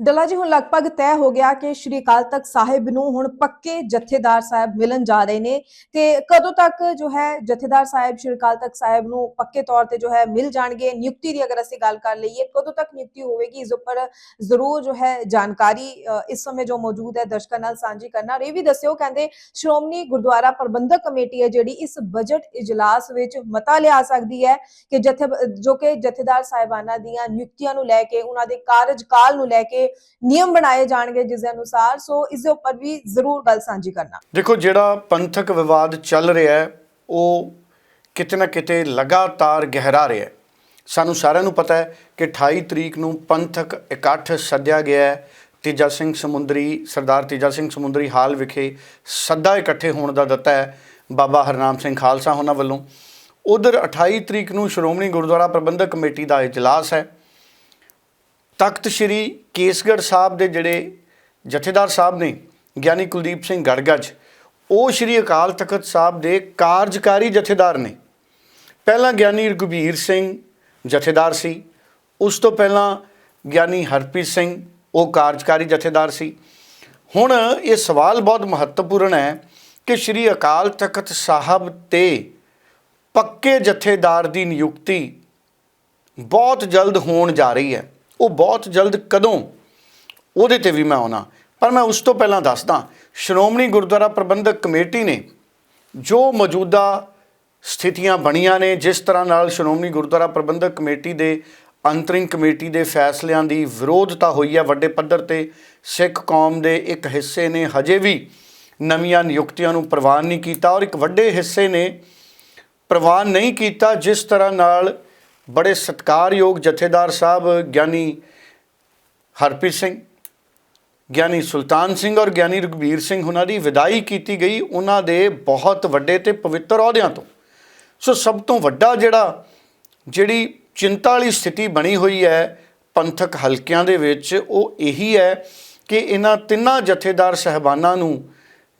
ਡੱਲਾ ਜੀ, ਹੁਣ ਲਗਭਗ ਤੈਅ ਹੋ ਗਿਆ ਕਿ ਸ਼੍ਰੀ ਅਕਾਲ ਤਖਤ ਸਾਹਿਬ ਨੂੰ ਹੁਣ ਪੱਕੇ ਜਥੇਦਾਰ ਸਾਹਿਬ ਮਿਲਣ ਜਾ ਰਹੇ ਨੇ ਤੇ ਕਦੋਂ ਤੱਕ ਜੋ ਹੈ ਜਥੇਦਾਰ ਸਾਹਿਬ, ਸ਼੍ਰੀ ਅਕਾਲ ਤਖਤ ਸਾਹਿਬ ਨੂੰ ਪੱਕੇ ਤੌਰ ਤੇ ਜੋ ਹੈ ਮਿਲ ਜਾਣਗੇ? ਨਿਯੁਕਤੀ ਦੀ ਅਗਰ ਅਸੀਂ ਗੱਲ ਕਰ ਲਈਏ, ਕਦੋਂ ਤੱਕ ਨਿਯੁਕਤੀ ਹੋਵੇਗੀ? ਇਸ ਉੱਪਰ ਜ਼ਰੂਰ ਜੋ ਹੈ ਜਾਣਕਾਰੀ ਇਸ ਸਮੇਂ ਜੋ ਮੌਜੂਦ ਹੈ ਦਰਸ਼ਕਾਂ ਨਾਲ ਸਾਂਝੀ ਕਰਨਾ ਔਰ ਇਹ ਵੀ ਦੱਸਿਓ ਕਹਿੰਦੇ ਸ਼੍ਰੋਮਣੀ ਗੁਰਦੁਆਰਾ ਪ੍ਰਬੰਧਕ ਕਮੇਟੀ ਹੈ ਜਿਹੜੀ ਇਸ ਬਜਟ ਇਜਲਾਸ ਵਿੱਚ ਮਤਾ ਲਿਆ ਸਕਦੀ ਹੈ ਕਿ ਜਥੇ, ਜੋ ਕਿ ਜਥੇਦਾਰ ਸਾਹਿਬਾਨਾਂ ਦੀਆਂ ਨਿਯੁਕਤੀਆਂ ਨੂੰ ਲੈ ਕੇ, ਉਹਨਾਂ ਦੇ ਕਾਰਜਕਾਲ ਨੂੰ ਲੈ ਕੇ ਨਿਯਮ ਬਣਾਏ ਜਾਣਗੇ ਜਿਸ ਦੇ ਅਨੁਸਾਰ, ਸੋ ਇਸ ਦੇ ਉੱਪਰ ਵੀ ਜ਼ਰੂਰ ਗੱਲ ਸਾਂਝੀ ਕਰਨਾ। ਦੇਖੋ, ਜਿਹੜਾ ਪੰਥਕ ਵਿਵਾਦ ਚੱਲ ਰਿਹਾ ਹੈ, ਉਹ ਕਿਤੇ ਨਾ ਕਿਤੇ ਲਗਾਤਾਰ ਗਹਿਰਾ ਰਿਹਾ ਹੈ। ਸਾਨੂੰ ਸਾਰਿਆਂ ਨੂੰ ਪਤਾ ਹੈ ਕਿ 28 ਤਰੀਕ ਨੂੰ ਪੰਥਕ ਇਕੱਠ ਸੱਦਿਆ ਗਿਆ ਹੈ। ਤੇਜਾ ਸਿੰਘ ਸਮੁੰਦਰੀ, ਸਰਦਾਰ ਤੇਜਾ ਸਿੰਘ ਸਮੁੰਦਰੀ ਹਾਲ ਵਿਖੇ ਸੱਦਾ ਇਕੱਠੇ ਹੋਣ ਦਾ ਦਿੱਤਾ ਹੈ, ਬਾਬਾ ਹਰਨਾਮ ਸਿੰਘ ਖਾਲਸਾ ਉਹਨਾਂ ਵੱਲੋਂ। ਉਧਰ 28 ਤਰੀਕ ਨੂੰ ਸ਼੍ਰੋਮਣੀ ਗੁਰਦੁਆਰਾ ਪ੍ਰਬੰਧਕ ਕਮੇਟੀ ਦਾ ਇਜਲਾਸ ਹੈ। ਤਖਤ ਸ੍ਰੀ ਕੇਸਗੜ੍ਹ ਸਾਹਿਬ ਦੇ ਜਿਹੜੇ ਜਥੇਦਾਰ ਸਾਹਿਬ ਨੇ, ਗਿਆਨੀ ਕੁਲਦੀਪ ਸਿੰਘ ਗੜਗੜ ਉਹ ਸ੍ਰੀ ਅਕਾਲ ਤਖਤ ਸਾਹਿਬ ਦੇ ਕਾਰਜਕਾਰੀ ਜਥੇਦਾਰ ਨੇ। ਪਹਿਲਾਂ ਗਿਆਨੀ ਰਘੁਬੀਰ ਸਿੰਘ ਜਥੇਦਾਰ ਸੀ, ਉਸ ਤੋਂ ਪਹਿਲਾਂ ਗਿਆਨੀ ਹਰਪ੍ਰੀਤ ਸਿੰਘ, ਉਹ ਕਾਰਜਕਾਰੀ ਜਥੇਦਾਰ ਸੀ। ਹੁਣ ਇਹ ਸਵਾਲ ਬਹੁਤ ਮਹੱਤਵਪੂਰਨ ਹੈ ਕਿ ਸ੍ਰੀ ਅਕਾਲ ਤਖਤ ਸਾਹਿਬ ਤੇ ਪੱਕੇ ਜਥੇਦਾਰ ਦੀ ਨਿਯੁਕਤੀ ਬਹੁਤ ਜਲਦ ਹੋਣ ਜਾ ਰਹੀ ਹੈ। ਉਹ ਬਹੁਤ ਜਲਦ ਕਦੋਂ? ਉਹਦੇ ਤੇ ਵੀ ਮੈਂ ਆਉਣਾ। ਪਰ ਮੈਂ ਉਸ ਤੋਂ ਪਹਿਲਾਂ ਦੱਸਦਾ, ਸ਼੍ਰੋਮਣੀ ਗੁਰਦੁਆਰਾ ਪ੍ਰਬੰਧਕ ਕਮੇਟੀ ਨੇ ਜੋ ਮੌਜੂਦਾ ਸਥਿਤੀਆਂ ਬਣੀਆਂ ਨੇ, ਜਿਸ ਤਰ੍ਹਾਂ ਨਾਲ ਸ਼੍ਰੋਮਣੀ ਗੁਰਦੁਆਰਾ ਪ੍ਰਬੰਧਕ ਕਮੇਟੀ ਦੇ ਅੰਤਰਿੰਗ ਕਮੇਟੀ ਦੇ ਫੈਸਲਿਆਂ ਦੀ ਵਿਰੋਧਤਾ ਹੋਈ ਹੈ, ਵੱਡੇ ਪੱਧਰ ਤੇ ਸਿੱਖ ਕੌਮ ਦੇ ਇੱਕ ਹਿੱਸੇ ਨੇ, ਹਜੇ ਵੀ ਨਵੀਆਂ ਨਿਯੁਕਤੀਆਂ ਨੂੰ ਪ੍ਰਵਾਨ ਨਹੀਂ ਕੀਤਾ ਔਰ ਇੱਕ ਵੱਡੇ ਹਿੱਸੇ ਨੇ ਪ੍ਰਵਾਨ ਨਹੀਂ ਕੀਤਾ, ਜਿਸ ਤਰ੍ਹਾਂ ਨਾਲ ਬੜੇ ਸਤਿਕਾਰਯੋਗ ਜਥੇਦਾਰ ਸਾਹਿਬ ਗਿਆਨੀ ਹਰਪ੍ਰੀਤ ਸਿੰਘ, ਗਿਆਨੀ ਸੁਲਤਾਨ ਸਿੰਘ ਔਰ ਗਿਆਨੀ ਰਘਬੀਰ ਸਿੰਘ ਉਹਨਾਂ ਦੀ ਵਿਦਾਈ ਕੀਤੀ ਗਈ ਉਹਨਾਂ ਦੇ ਬਹੁਤ ਵੱਡੇ ਤੇ ਪਵਿੱਤਰ ਅਹੁਦਿਆਂ ਤੋਂ। ਸੋ ਸਭ ਤੋਂ ਵੱਡਾ ਜਿਹੜਾ, ਜਿਹੜੀ ਚਿੰਤਾ ਵਾਲੀ ਸਥਿਤੀ ਬਣੀ ਹੋਈ ਹੈ ਪੰਥਕ ਹਲਕਿਆਂ ਦੇ ਵਿੱਚ, ਉਹ ਇਹੀ ਹੈ ਕਿ ਇਹਨਾਂ ਤਿੰਨਾਂ ਜਥੇਦਾਰ ਸਹਿਬਾਨਾਂ ਨੂੰ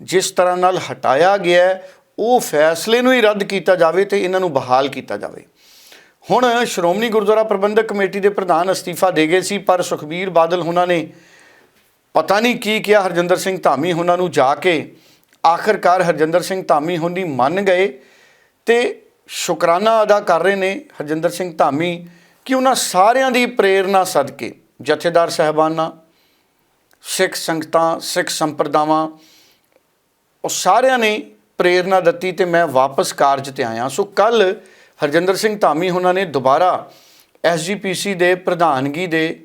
ਜਿਸ ਤਰ੍ਹਾਂ ਨਾਲ ਹਟਾਇਆ ਗਿਆ, ਉਹ ਫੈਸਲੇ ਨੂੰ ਹੀ ਰੱਦ ਕੀਤਾ ਜਾਵੇ ਤੇ ਇਹਨਾਂ ਨੂੰ ਬਹਾਲ ਕੀਤਾ ਜਾਵੇ। ਹੁਣ ਸ਼੍ਰੋਮਣੀ ਗੁਰਦੁਆਰਾ ਪ੍ਰਬੰਧਕ ਕਮੇਟੀ ਦੇ ਪ੍ਰਧਾਨ ਅਸਤੀਫਾ ਦੇ ਗਏ ਸੀ, ਪਰ ਸੁਖਬੀਰ ਬਾਦਲ ਉਹਨਾਂ ਨੇ ਪਤਾ ਨਹੀਂ ਕੀ ਕਿਹਾ। ਹਰਜਿੰਦਰ ਸਿੰਘ ਧਾਮੀ ਉਹਨਾਂ ਨੂੰ ਜਾ ਕੇ ਆਖਰਕਾਰ ਹਰਜਿੰਦਰ ਸਿੰਘ ਧਾਮੀ ਹੁਣੀ ਮੰਨ ਗਏ ਤੇ ਸ਼ੁਕਰਾਨਾ ਅਦਾ ਕਰ ਰਹੇ ਨੇ ਹਰਜਿੰਦਰ ਸਿੰਘ ਧਾਮੀ ਕਿ ਉਹਨਾਂ ਸਾਰਿਆਂ ਦੀ ਪ੍ਰੇਰਣਾ ਸਦਕੇ। ਜਥੇਦਾਰ ਸਹਿਬਾਨਾਂ, ਸਿੱਖ ਸੰਗਤਾਂ, ਸਿੱਖ ਸੰਪਰਦਾਵਾਂ, ਉਹ ਸਾਰਿਆਂ ਨੇ ਪ੍ਰੇਰਣਾ ਦਿੱਤੀ ਤੇ ਮੈਂ ਵਾਪਸ ਕਾਰਜ ਤੇ ਆਇਆ। ਸੋ ਕੱਲ ਹਰਜਿੰਦਰ ਸਿੰਘ ਧਾਮੀ ਉਹਨਾਂ ਨੇ ਦੁਬਾਰਾ ਐਸਜੀਪੀਸੀ ਦੇ ਪ੍ਰਧਾਨਗੀ ਦੇ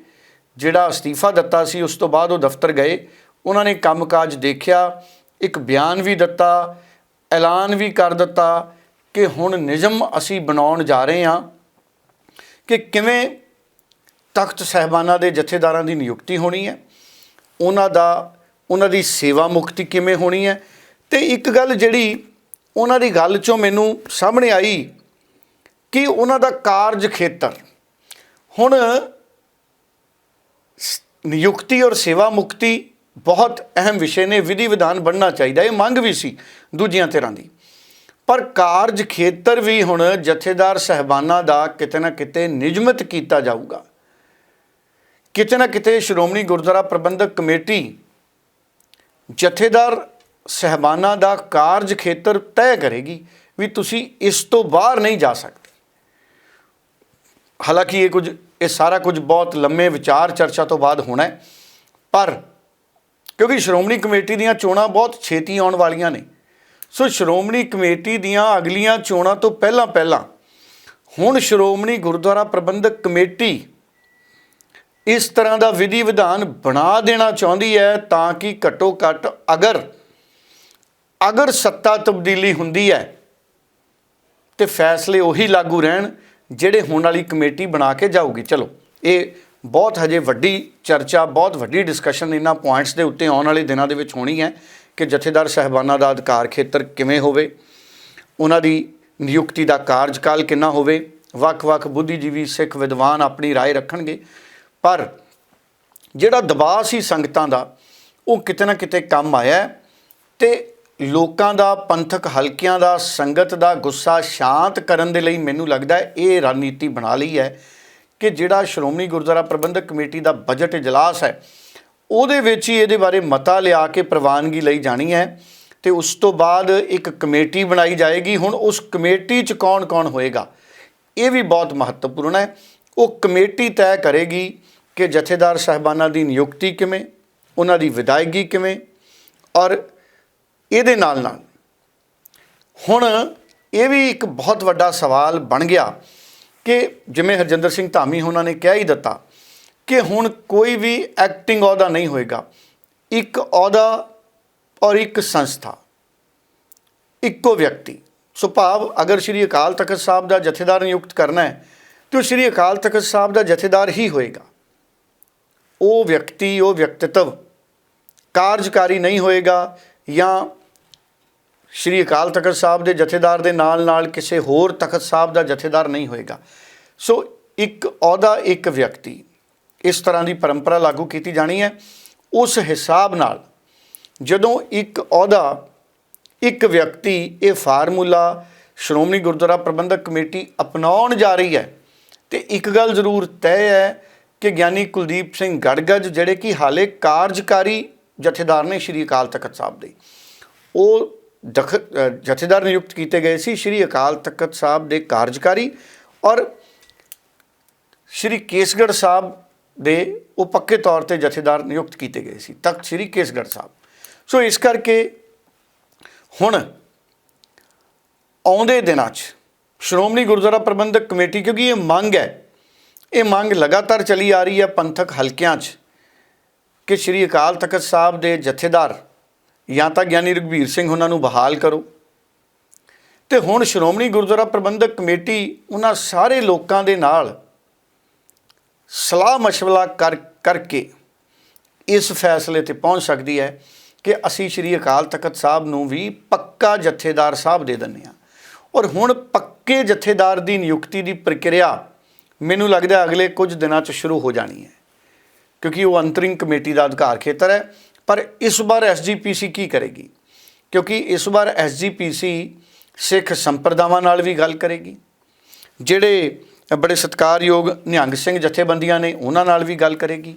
ਜਿਹੜਾ ਅਸਤੀਫਾ ਦਿੱਤਾ ਸੀ, ਉਸ ਤੋਂ ਬਾਅਦ ਉਹ ਦਫ਼ਤਰ ਗਏ। ਉਹਨਾਂ ਨੇ ਕੰਮਕਾਜ ਦੇਖਿਆ, ਇੱਕ ਬਿਆਨ ਵੀ ਦਿੱਤਾ, ਐਲਾਨ ਵੀ ਕਰ ਦਿੱਤਾ ਕਿ ਹੁਣ ਨਿਯਮ ਅਸੀਂ ਬਣਾਉਣ ਜਾ ਰਹੇ ਹਾਂ ਕਿ ਕਿਵੇਂ ਤਖਤ ਸਹਿਬਾਨਾਂ ਦੇ ਜਥੇਦਾਰਾਂ ਦੀ ਨਿਯੁਕਤੀ ਹੋਣੀ ਹੈ, ਉਹਨਾਂ ਦਾ, ਉਹਨਾਂ ਦੀ ਸੇਵਾ ਮੁਕਤੀ ਕਿਵੇਂ ਹੋਣੀ ਹੈ। ਤੇ ਇੱਕ ਗੱਲ ਜਿਹੜੀ ਉਹਨਾਂ ਦੀ ਗੱਲ ਚੋਂ ਮੈਨੂੰ ਸਾਹਮਣੇ ਆਈ ਕਿ ਉਹਨਾਂ ਦਾ ਕਾਰਜ ਖੇਤਰ। ਹੁਣ ਨਿਯੁਕਤੀ ਔਰ ਸੇਵਾ ਮੁਕਤੀ ਬਹੁਤ ਅਹਿਮ ਵਿਸ਼ੇ ਨੇ ਵਿਧੀ ਵਿਧਾਨ ਬਣਨਾ ਚਾਹੀਦਾ, ਇਹ ਮੰਗ ਵੀ ਸੀ ਦੂਜੀਆਂ ਧਿਰਾਂ ਦੀ। ਪਰ ਕਾਰਜ ਖੇਤਰ ਵੀ ਹੁਣ ਜਥੇਦਾਰ ਸਹਿਬਾਨਾਂ ਦਾ ਕਿਤੇ ਨਾ ਕਿਤੇ ਨਿਯਮਿਤ ਕੀਤਾ ਜਾਊਗਾ। ਕਿਤੇ ਨਾ ਕਿਤੇ ਸ਼੍ਰੋਮਣੀ ਗੁਰਦੁਆਰਾ ਪ੍ਰਬੰਧਕ ਕਮੇਟੀ ਜਥੇਦਾਰ ਸਹਿਬਾਨਾਂ ਦਾ ਕਾਰਜ ਖੇਤਰ ਤੈਅ ਕਰੇਗੀ ਵੀ ਤੁਸੀਂ ਇਸ ਤੋਂ ਬਾਹਰ ਨਹੀਂ ਜਾ ਸਕਦੇ। ਹਾਲਾਂਕਿ ਇਹ ਕੁਝ, ਇਹ ਸਾਰਾ ਕੁਝ ਬਹੁਤ ਲੰਮੇ ਵਿਚਾਰ ਚਰਚਾ ਤੋਂ ਬਾਅਦ ਹੋਣਾ ਹੈ, ਪਰ ਕਿਉਂਕਿ ਸ਼੍ਰੋਮਣੀ ਕਮੇਟੀ ਦੀਆਂ ਚੋਣਾਂ ਬਹੁਤ ਛੇਤੀ ਆਉਣ ਵਾਲੀਆਂ ਨੇ, ਸੋ ਸ਼੍ਰੋਮਣੀ ਕਮੇਟੀ ਦੀਆਂ ਅਗਲੀਆਂ ਚੋਣਾਂ ਤੋਂ ਪਹਿਲਾਂ ਪਹਿਲਾਂ ਹੁਣ ਸ਼੍ਰੋਮਣੀ ਗੁਰਦੁਆਰਾ ਪ੍ਰਬੰਧਕ ਕਮੇਟੀ ਇਸ ਤਰ੍ਹਾਂ ਦਾ ਵਿਧੀ ਵਿਧਾਨ ਬਣਾ ਦੇਣਾ ਚਾਹੁੰਦੀ ਹੈ ਤਾਂ ਕਿ ਘੱਟੋ ਘੱਟ ਅਗਰ ਅਗਰ ਸੱਤਾ ਤਬਦੀਲੀ ਹੁੰਦੀ ਹੈ ਤੇ ਫੈਸਲੇ ਉਹੀ ਲਾਗੂ ਰਹਿਣ ਜਿਹੜੇ ਹੁਣ ਵਾਲੀ ਕਮੇਟੀ ਬਣਾ ਕੇ ਜਾਊਗੀ ਚਲੋ ਇਹ ਬਹੁਤ ਹਜੇ ਵੱਡੀ ਚਰਚਾ ਬਹੁਤ ਵੱਡੀ ਡਿਸਕਸ਼ਨ ਇਹਨਾਂ ਪੁਆਇੰਟਸ ਦੇ ਉੱਤੇ ਆਉਣ ਵਾਲੇ ਦਿਨਾਂ ਦੇ ਵਿੱਚ ਹੋਣੀ ਹੈ ਕਿ ਜਥੇਦਾਰ ਸਹਿਬਾਨਾਂ ਦਾ ਅਧਿਕਾਰ ਖੇਤਰ ਕਿਵੇਂ ਹੋਵੇ ਉਹਨਾਂ ਦੀ ਨਿਯੁਕਤੀ ਦਾ ਕਾਰਜਕਾਲ ਕਿੰਨਾ ਹੋਵੇ ਵੱਖ-ਵੱਖ ਬੁੱਧੀਜੀਵੀ ਸਿੱਖ ਵਿਦਵਾਨ ਆਪਣੀ رائے ਰੱਖਣਗੇ ਪਰ ਜਿਹੜਾ ਦਬਾਅ ਸੀ ਸੰਗਤਾਂ ਦਾ ਉਹ ਕਿਤੇ ਨਾ ਕਿਤੇ ਕੰਮ ਆਇਆ ਹੈ ਤੇ ਲੋਕਾਂ ਦਾ, ਪੰਥਕ ਹਲਕਿਆਂ ਦਾ, ਸੰਗਤ ਦਾ ਗੁੱਸਾ ਸ਼ਾਂਤ ਕਰਨ ਦੇ ਲਈ ਮੈਨੂੰ ਲੱਗਦਾ ਇਹ ਰਣਨੀਤੀ ਬਣਾ ਲਈ ਹੈ ਕਿ ਜਿਹੜਾ ਸ਼੍ਰੋਮਣੀ ਗੁਰਦੁਆਰਾ ਪ੍ਰਬੰਧਕ ਕਮੇਟੀ ਦਾ ਬਜਟ ਇਜਲਾਸ ਹੈ, ਉਹਦੇ ਵਿੱਚ ਹੀ ਇਹਦੇ ਬਾਰੇ ਮਤਾ ਲਿਆ ਕੇ ਪ੍ਰਵਾਨਗੀ ਲਈ ਜਾਣੀ ਹੈ ਤੇ ਉਸ ਤੋਂ ਬਾਅਦ ਇੱਕ ਕਮੇਟੀ ਬਣਾਈ ਜਾਏਗੀ। ਹੁਣ ਉਸ ਕਮੇਟੀ 'ਚ ਕੌਣ-ਕੌਣ ਹੋਏਗਾ? ਇਹ ਵੀ ਬਹੁਤ ਮਹੱਤਵਪੂਰਨ ਹੈ। ਉਹ ਕਮੇਟੀ ਤੈਅ ਕਰੇਗੀ ਕਿ ਜਥੇਦਾਰ ਸਾਹਿਬਾਨਾਂ ਦੀ ਨਿਯੁਕਤੀ ਕਿਵੇਂ, ਉਹਨਾਂ ਦੀ ਵਿਦਾਇਗੀ ਕਿਵੇਂ ਔਰ ਇਹਦੇ ਨਾਲ ਨਾਲ। ਹੁਣ ਇਹ ਵੀ ਇੱਕ ਬਹੁਤ ਵੱਡਾ ਸਵਾਲ ਬਣ ਗਿਆ ਕਿ ਜਿਵੇਂ ਹਰਜਿੰਦਰ ਸਿੰਘ ਧਾਮੀ ਉਹਨਾਂ ਨੇ ਕਹਿ ਹੀ ਦਿੱਤਾ ਕਿ ਹੁਣ ਕੋਈ ਵੀ ਐਕਟਿੰਗ ਅਹੁਦਾ ਨਹੀਂ ਹੋਏਗਾ। ਇੱਕ ਅਹੁਦਾ ਔਰ ਇੱਕ ਸੰਸਥਾ, ਇੱਕੋ ਵਿਅਕਤੀ। ਸੋ ਭਾਵ ਅਗਰ ਸ਼੍ਰੀ ਅਕਾਲ ਤਖਤ ਸਾਹਿਬ ਦਾ ਜਥੇਦਾਰ ਨਿਯੁਕਤ ਕਰਨਾ ਹੈ, ਤੇ ਉਹ ਸ਼੍ਰੀ ਅਕਾਲ ਤਖਤ ਸਾਹਿਬ ਦਾ ਜਥੇਦਾਰ ਹੀ ਹੋਏਗਾ। ਉਹ ਵਿਅਕਤੀ, ਉਹ ਵਿਅਕਤਿਤਵ ਕਾਰਜਕਾਰੀ ਨਹੀਂ ਹੋਏਗਾ ਜਾਂ ਸ਼੍ਰੀ ਅਕਾਲ ਤਖਤ ਸਾਹਿਬ ਦੇ ਜਥੇਦਾਰ ਦੇ ਨਾਲ ਨਾਲ ਕਿਸੇ ਹੋਰ ਤਖਤ ਸਾਹਿਬ ਦਾ ਜਥੇਦਾਰ ਨਹੀਂ ਹੋਏਗਾ। ਸੋ ਇੱਕ ਅਹੁਦਾ, ਇੱਕ ਵਿਅਕਤੀ ਇਸ ਤਰ੍ਹਾਂ ਦੀ ਪਰੰਪਰਾ ਲਾਗੂ ਕੀਤੀ ਜਾਣੀ ਹੈ। ਉਸ ਹਿਸਾਬ ਨਾਲ ਜਦੋਂ ਇੱਕ ਅਹੁਦਾ, ਇੱਕ ਵਿਅਕਤੀ ਇਹ ਫਾਰਮੂਲਾ ਸ਼੍ਰੋਮਣੀ ਗੁਰਦੁਆਰਾ ਪ੍ਰਬੰਧਕ ਕਮੇਟੀ ਅਪਣਾਉਣ ਜਾ ਰਹੀ ਹੈ ਤੇ ਇੱਕ ਗੱਲ ਜ਼ਰੂਰ ਤੈਅ ਹੈ ਕਿ ਗਿਆਨੀ ਕੁਲਦੀਪ ਸਿੰਘ ਗੜਗੜ ਜਿਹੜੇ ਕਿ ਹਾਲੇ ਕਾਰਜਕਾਰੀ ਜਥੇਦਾਰ ਨੇ ਸ਼੍ਰੀ ਅਕਾਲ ਤਖਤ ਸਾਹਿਬ ਦੇ, ਉਹ ਜਥੇਦਾਰ ਨਿਯੁਕਤ ਕੀਤੇ ਗਏ ਸੀ ਸ਼੍ਰੀ ਅਕਾਲ ਤਖਤ ਸਾਹਿਬ ਦੇ ਕਾਰਜਕਾਰੀ ਔਰ ਸ਼੍ਰੀ ਕੇਸਗੜ੍ਹ ਸਾਹਿਬ ਦੇ ਉਹ ਪੱਕੇ ਤੌਰ ਤੇ ਜਥੇਦਾਰ ਨਿਯੁਕਤ ਕੀਤੇ ਗਏ ਸੀ, ਤਖਤ ਸ਼੍ਰੀ ਕੇਸਗੜ੍ਹ ਸਾਹਿਬ। ਸੋ ਇਸ ਕਰਕੇ ਹੁਣ ਆਉਂਦੇ ਦਿਨਾਂ 'ਚ ਸ਼੍ਰੋਮਣੀ ਗੁਰਦੁਆਰਾ ਪ੍ਰਬੰਧਕ ਕਮੇਟੀ, ਕਿਉਂਕਿ ਇਹ ਮੰਗ ਹੈ, ਇਹ ਮੰਗ ਲਗਾਤਾਰ ਚਲੀ ਆ ਰਹੀ ਹੈ ਪੰਥਕ ਹਲਕਿਆਂ 'ਚ ਕਿ ਸ਼੍ਰੀ ਅਕਾਲ ਤਖਤ ਸਾਹਿਬ ਦੇ ਜਥੇਦਾਰ ਜਾਂ ਤਾਂ ਗਿਆਨੀ ਰਘਬੀਰ ਸਿੰਘ ਉਹਨਾਂ ਨੂੰ ਬਹਾਲ ਕਰੋ। ਤੇ ਹੁਣ ਸ਼੍ਰੋਮਣੀ ਗੁਰਦੁਆਰਾ ਪ੍ਰਬੰਧਕ ਕਮੇਟੀ ਉਹਨਾਂ ਸਾਰੇ ਲੋਕਾਂ ਦੇ ਨਾਲ ਸਲਾਹ مشਵਰਾ ਕਰ, ਕਰਕੇ ਇਸ ਫੈਸਲੇ ਤੇ ਪਹੁੰਚ ਸਕਦੀ ਹੈ ਕਿ ਅਸੀਂ ਸ਼੍ਰੀ ਅਕਾਲ ਤਖਤ ਸਾਹਿਬ ਨੂੰ ਵੀ ਪੱਕਾ ਜਥੇਦਾਰ ਸਾਹਿਬ ਦੇ ਦਿੰਦੇ ਹਾਂ। ਔਰ ਹੁਣ ਪੱਕੇ ਜਥੇਦਾਰ ਦੀ ਨਿਯੁਕਤੀ ਦੀ ਪ੍ਰਕਿਰਿਆ ਮੈਨੂੰ ਲੱਗਦਾ ਅਗਲੇ ਕੁਝ ਦਿਨਾਂ 'ਚ ਸ਼ੁਰੂ ਹੋ ਜਾਣੀ ਹੈ। ਕਿਉਂਕਿ ਉਹ ਅੰਤਰਿੰਗ ਕਮੇਟੀ ਦਾ ਅਧਿਕਾਰ ਖੇਤਰ ਹੈ ਪਰ ਇਸ ਵਾਰ ਐਸਜੀਪੀਸੀ ਕੀ ਕਰੇਗੀ? ਕਿਉਂਕਿ ਇਸ ਵਾਰ ਐਸਜੀਪੀਸੀ ਸਿੱਖ ਸੰਪਰਦਾਵਾਂ ਨਾਲ ਵੀ ਗੱਲ ਕਰੇਗੀ। ਜਿਹੜੇ ਬੜੇ ਸਤਿਕਾਰਯੋਗ ਨਿਹੰਗ ਸਿੰਘ ਜਥੇਬੰਦੀਆਂ ਨੇ ਉਹਨਾਂ ਨਾਲ ਵੀ ਗੱਲ ਕਰੇਗੀ।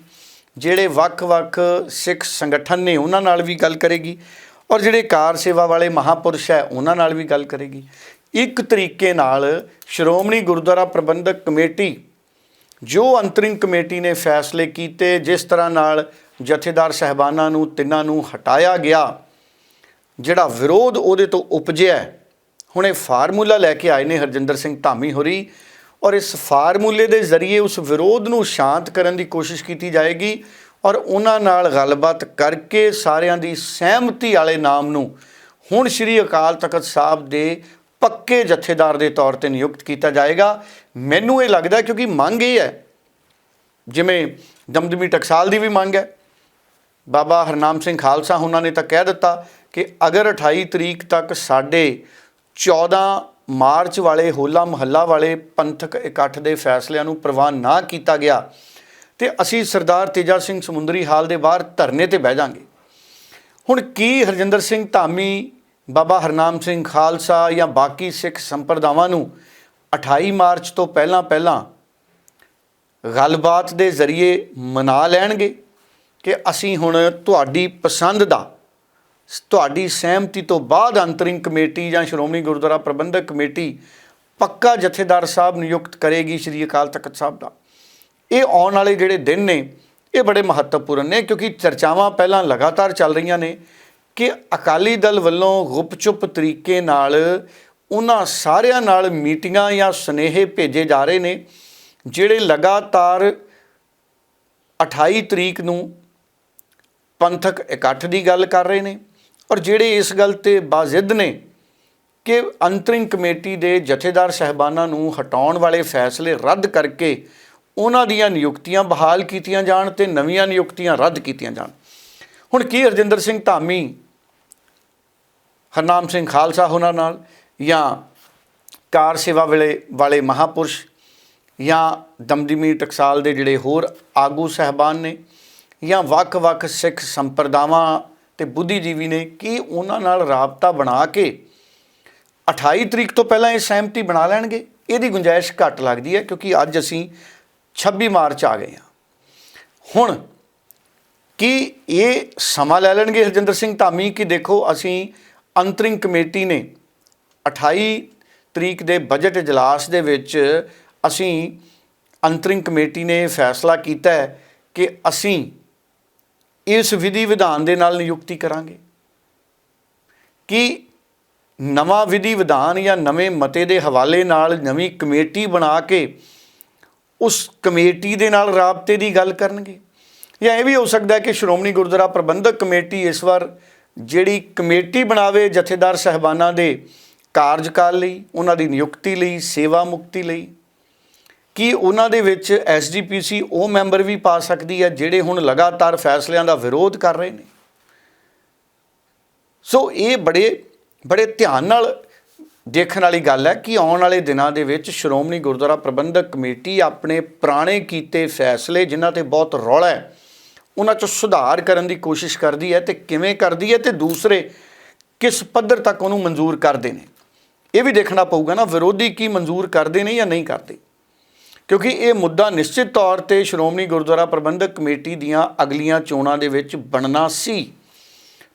ਜਿਹੜੇ ਵੱਖ-ਵੱਖ ਸਿੱਖ ਸੰਗਠਨ ਨੇ ਉਹਨਾਂ ਨਾਲ ਵੀ ਗੱਲ ਕਰੇਗੀ। ਔਰ ਜਿਹੜੇ ਕਾਰ ਸੇਵਾ ਵਾਲੇ ਮਹਾਪੁਰਸ਼ ਹੈ, ਉਹਨਾਂ ਨਾਲ ਵੀ ਗੱਲ ਕਰੇਗੀ। ਇੱਕ ਤਰੀਕੇ ਨਾਲ ਸ਼੍ਰੋਮਣੀ ਗੁਰਦੁਆਰਾ ਪ੍ਰਬੰਧਕ ਕਮੇਟੀ, ਜੋ ਅੰਤਰਿੰਗ ਕਮੇਟੀ ਨੇ ਫੈਸਲੇ ਕੀਤੇ, ਜਿਸ ਤਰ੍ਹਾਂ ਨਾਲ ਜਥੇਦਾਰ ਸਹਿਬਾਨਾਂ ਨੂੰ, ਤਿੰਨਾਂ ਨੂੰ ਹਟਾਇਆ ਗਿਆ। ਜਿਹੜਾ ਵਿਰੋਧ ਉਹਦੇ ਤੋਂ ਉਪਜਿਆ ਹੁਣ ਇਹ ਫਾਰਮੂਲਾ ਲੈ ਕੇ ਆਏ ਨੇ ਹਰਜਿੰਦਰ ਸਿੰਘ ਧਾਮੀ ਹੋਰੀ ਔਰ ਇਸ ਫਾਰਮੂਲੇ ਦੇ ਜ਼ਰੀਏ ਉਸ ਵਿਰੋਧ ਨੂੰ ਸ਼ਾਂਤ ਕਰਨ ਦੀ ਕੋਸ਼ਿਸ਼ ਕੀਤੀ ਜਾਏਗੀ ਔਰ ਉਹਨਾਂ ਨਾਲ ਗੱਲਬਾਤ ਕਰਕੇ ਸਾਰਿਆਂ ਦੀ ਸਹਿਮਤੀ ਵਾਲੇ ਨਾਮ ਨੂੰ ਹੁਣ ਸ੍ਰੀ ਅਕਾਲ ਤਖਤ ਸਾਹਿਬ ਦੇ ਪੱਕੇ ਜਥੇਦਾਰ ਦੇ ਤੌਰ ਤੇ ਨਿਯੁਕਤ ਕੀਤਾ ਜਾਏਗਾ। ਮੈਨੂੰ ਇਹ ਲੱਗਦਾ ਕਿਉਂਕਿ ਮੰਗ ਇਹ ਹੈ। ਜਿਵੇਂ ਦਮਦਮੀ ਟਕਸਾਲ ਦੀ ਵੀ ਮੰਗ ਹੈ। ਬਾਬਾ ਹਰਨਾਮ ਸਿੰਘ ਖਾਲਸਾ ਉਹਨਾਂ ਨੇ ਤਾਂ ਕਹਿ ਦਿੱਤਾ ਕਿ ਅਗਰ 28 ਤਰੀਕ ਤੱਕ ਸਾਡੇ 14 ਮਾਰਚ ਵਾਲੇ ਹੋਲਾ ਮਹੱਲਾ ਵਾਲੇ ਪੰਥਕ ਇਕੱਠ ਦੇ ਫੈਸਲਿਆਂ ਨੂੰ ਪ੍ਰਵਾਨ ਨਾ ਕੀਤਾ ਗਿਆ, ਤੇ ਅਸੀਂ ਸਰਦਾਰ ਤੇਜਾ ਸਿੰਘ ਸਮੁੰਦਰੀ ਹਾਲ ਦੇ ਬਾਹਰ ਧਰਨੇ ਤੇ ਬਹਿ ਜਾਾਂਗੇ। ਹੁਣ ਕੀ ਹਰਜਿੰਦਰ ਸਿੰਘ ਧਾਮੀ, ਬਾਬਾ ਹਰਨਾਮ ਸਿੰਘ ਖਾਲਸਾ ਜਾਂ ਬਾਕੀ ਸਿੱਖ ਸੰਪਰਦਾਵਾਂ ਨੂੰ 28 ਮਾਰਚ ਤੋਂ ਪਹਿਲਾਂ ਪਹਿਲਾਂ ਗੱਲਬਾਤ ਦੇ ਜ਼ਰੀਏ ਮਨਾ ਲੈਣਗੇ? ਕਿ ਅਸੀਂ ਹੁਣ ਤੁਹਾਡੀ ਪਸੰਦ ਦਾ, ਤੁਹਾਡੀ ਸਹਿਮਤੀ ਤੋਂ ਬਾਅਦ ਅੰਤਰਿੰਗ ਕਮੇਟੀ ਜਾਂ ਸ਼੍ਰੋਮਣੀ ਗੁਰਦੁਆਰਾ ਪ੍ਰਬੰਧਕ ਕਮੇਟੀ ਪੱਕਾ ਜਥੇਦਾਰ ਸਾਹਿਬ ਨਿਯੁਕਤ ਕਰੇਗੀ ਸ਼੍ਰੀ ਅਕਾਲ ਤਖਤ ਸਾਹਿਬ ਦਾ। ਇਹ ਆਉਣ ਵਾਲੇ ਜਿਹੜੇ ਦਿਨ ਨੇ, ਇਹ ਬੜੇ ਮਹੱਤਵਪੂਰਨ ਨੇ ਕਿਉਂਕਿ ਚਰਚਾਵਾਂ ਪਹਿਲਾਂ ਲਗਾਤਾਰ ਚੱਲ ਰਹੀਆਂ ਨੇ ਕਿ ਅਕਾਲੀ ਦਲ ਵੱਲੋਂ ਗੁਪਚੁਪ ਤਰੀਕੇ ਨਾਲ ਉਹਨਾਂ ਸਾਰਿਆਂ ਨਾਲ ਮੀਟਿੰਗਾਂ ਜਾਂ ਸੁਨੇਹੇ ਭੇਜੇ ਜਾ ਰਹੇ ਨੇ, ਜਿਹੜੇ ਲਗਾਤਾਰ 28 ਤਰੀਕ ਨੂੰ ਪੰਥਕ ਇਕੱਠ ਦੀ ਗੱਲ ਕਰ ਰਹੇ ਨੇ ਔਰ ਜਿਹੜੇ ਇਸ ਗੱਲ ਤੇ ਬਾਜ਼ਿਦ ਨੇ ਕਿ ਅੰਤਰਿੰਗ ਕਮੇਟੀ ਦੇ ਜਥੇਦਾਰ ਸਹਿਬਾਨਾਂ ਨੂੰ ਹਟਾਉਣ ਵਾਲੇ ਫੈਸਲੇ ਰੱਦ ਕਰਕੇ ਉਹਨਾਂ ਦੀਆਂ ਨਿਯੁਕਤੀਆਂ ਬਹਾਲ ਕੀਤੀਆਂ ਜਾਣ ਤੇ ਨਵੀਆਂ ਨਿਯੁਕਤੀਆਂ ਰੱਦ ਕੀਤੀਆਂ ਜਾਣ। ਹੁਣ ਕੀ ਹਰਜਿੰਦਰ ਸਿੰਘ ਧਾਮੀ, ਹਰਨਾਮ ਸਿੰਘ ਖਾਲਸਾ ਉਹਨਾਂ ਨਾਲ ਜਾਂ ਕਾਰ ਸੇਵਾ ਵੇਲੇ ਵਾਲੇ ਮਹਾਪੁਰਸ਼ ਜਾਂ ਦਮਦਮੀ ਟਕਸਾਲ ਦੇ ਜਿਹੜੇ ਹੋਰ ਆਗੂ ਸਹਿਬਾਨ ਨੇ ਜਾਂ ਵੱਖ-ਵੱਖ ਸਿੱਖ ਸੰਪਰਦਾਵਾਂ ਤੇ ਬੁੱਧੀਜੀਵੀ ਨੇ ਕੀ ਉਹਨਾਂ ਨਾਲ ਰਾਬਤਾ ਬਣਾ ਕੇ 28 ਤਰੀਕ ਤੋਂ ਪਹਿਲਾਂ ਇਹ ਸਹਿਮਤੀ ਬਣਾ ਲੈਣਗੇ? ਇਹਦੀ ਗੁੰਜਾਇਸ਼ ਘੱਟ ਲੱਗਦੀ ਹੈ ਕਿਉਂਕਿ ਅੱਜ ਅਸੀਂ 26 ਮਾਰਚ ਆ ਗਏ ਹਾਂ। ਹੁਣ ਕੀ ਇਹ ਸਮਾਂ ਲੈ ਲੈਣਗੇ ਹਰਜਿੰਦਰ ਸਿੰਘ? ਧਾਮੀ ਕਿ ਦੇਖੋ, ਅਸੀਂ ਅੰਤਰਿੰਗ ਕਮੇਟੀ ਨੇ 28 ਤਰੀਕ ਦੇ ਬਜਟ ਇਜਲਾਸ ਦੇ ਵਿੱਚ ਅਸੀਂ ਅੰਤਰਿੰਗ ਕਮੇਟੀ ਨੇ ਇਹ ਫੈਸਲਾ ਕੀਤਾ ਹੈ ਕਿ ਅਸੀਂ ਇਸ ਵਿਧੀ ਵਿਧਾਨ ਦੇ ਨਾਲ ਨਿਯੁਕਤੀ ਕਰਾਂਗੇ। ਕਿ ਨਵਾਂ ਵਿਧੀ ਵਿਧਾਨ ਜਾਂ ਨਵੇਂ ਮਤੇ ਦੇ ਹਵਾਲੇ ਨਾਲ ਨਵੀਂ ਕਮੇਟੀ ਬਣਾ ਕੇ ਉਸ ਕਮੇਟੀ ਦੇ ਨਾਲ ਰਾਬਤੇ ਦੀ ਗੱਲ ਕਰਨਗੇ? ਜਾਂ ਇਹ ਵੀ ਹੋ ਸਕਦਾ ਹੈ ਕਿ ਸ਼੍ਰੋਮਣੀ ਗੁਰਦੁਆਰਾ ਪ੍ਰਬੰਧਕ ਕਮੇਟੀ ਇਸ ਵਾਰ ਜਿਹੜੀ ਕਮੇਟੀ ਬਣਾਵੇ ਜਥੇਦਾਰ ਸਹਿਬਾਨਾਂ ਦੇ ਕਾਰਜਕਾਲ ਲਈ, ਉਹਨਾਂ ਦੀ ਨਿਯੁਕਤੀ ਲਈ, ਸੇਵਾ ਮੁਕਤੀ ਲਈ ਕਿ ਉਹਨਾਂ ਦੇ ਵਿੱਚ ਐਸਜੀਪੀਸੀ ਉਹ ਮੈਂਬਰ ਵੀ ਪਾ ਸਕਦੀ ਹੈ ਜਿਹੜੇ ਹੁਣ ਲਗਾਤਾਰ ਫੈਸਲਿਆਂ ਦਾ ਵਿਰੋਧ ਕਰ ਰਹੇ ਨੇ? ਸੋ ਇਹ ਬੜੇ ਬੜੇ ਧਿਆਨ ਨਾਲ ਦੇਖਣ ਵਾਲੀ ਗੱਲ ਹੈ ਕਿ ਆਉਣ ਵਾਲੇ ਦਿਨਾਂ ਦੇ ਵਿੱਚ ਸ਼੍ਰੋਮਣੀ ਗੁਰਦੁਆਰਾ ਪ੍ਰਬੰਧਕ ਕਮੇਟੀ ਆਪਣੇ ਪੁਰਾਣੇ ਕੀਤੇ ਫੈਸਲੇ, ਜਿਨ੍ਹਾਂ ਤੇ ਬਹੁਤ ਰੌਲਾ ਹੈ, ਉਹਨਾਂ 'ਚ ਸੁਧਾਰ ਕਰਨ ਦੀ ਕੋਸ਼ਿਸ਼ ਕਰਦੀ ਹੈ ਤੇ ਕਿਵੇਂ ਕਰਦੀ ਹੈ ਤੇ ਦੂਸਰੇ ਕਿਸ ਪੱਧਰ ਤੱਕ ਉਹਨੂੰ ਮਨਜ਼ੂਰ ਕਰਦੇ ਨੇ? ਇਹ ਵੀ ਦੇਖਣਾ ਪਊਗਾ ਨਾ, ਵਿਰੋਧੀ ਕੀ ਮਨਜ਼ੂਰ ਕਰਦੇ ਨੇ ਜਾਂ ਨਹੀਂ ਕਰਦੇ। ਕਿਉਂਕਿ ਇਹ ਮੁੱਦਾ ਨਿਸ਼ਚਿਤ ਤੌਰ ਤੇ ਸ਼੍ਰੋਮਣੀ ਗੁਰਦੁਆਰਾ ਪ੍ਰਬੰਧਕ ਕਮੇਟੀ ਦੀਆਂ ਅਗਲੀਆਂ ਚੋਣਾਂ ਦੇ ਵਿੱਚ ਬਣਨਾ ਸੀ।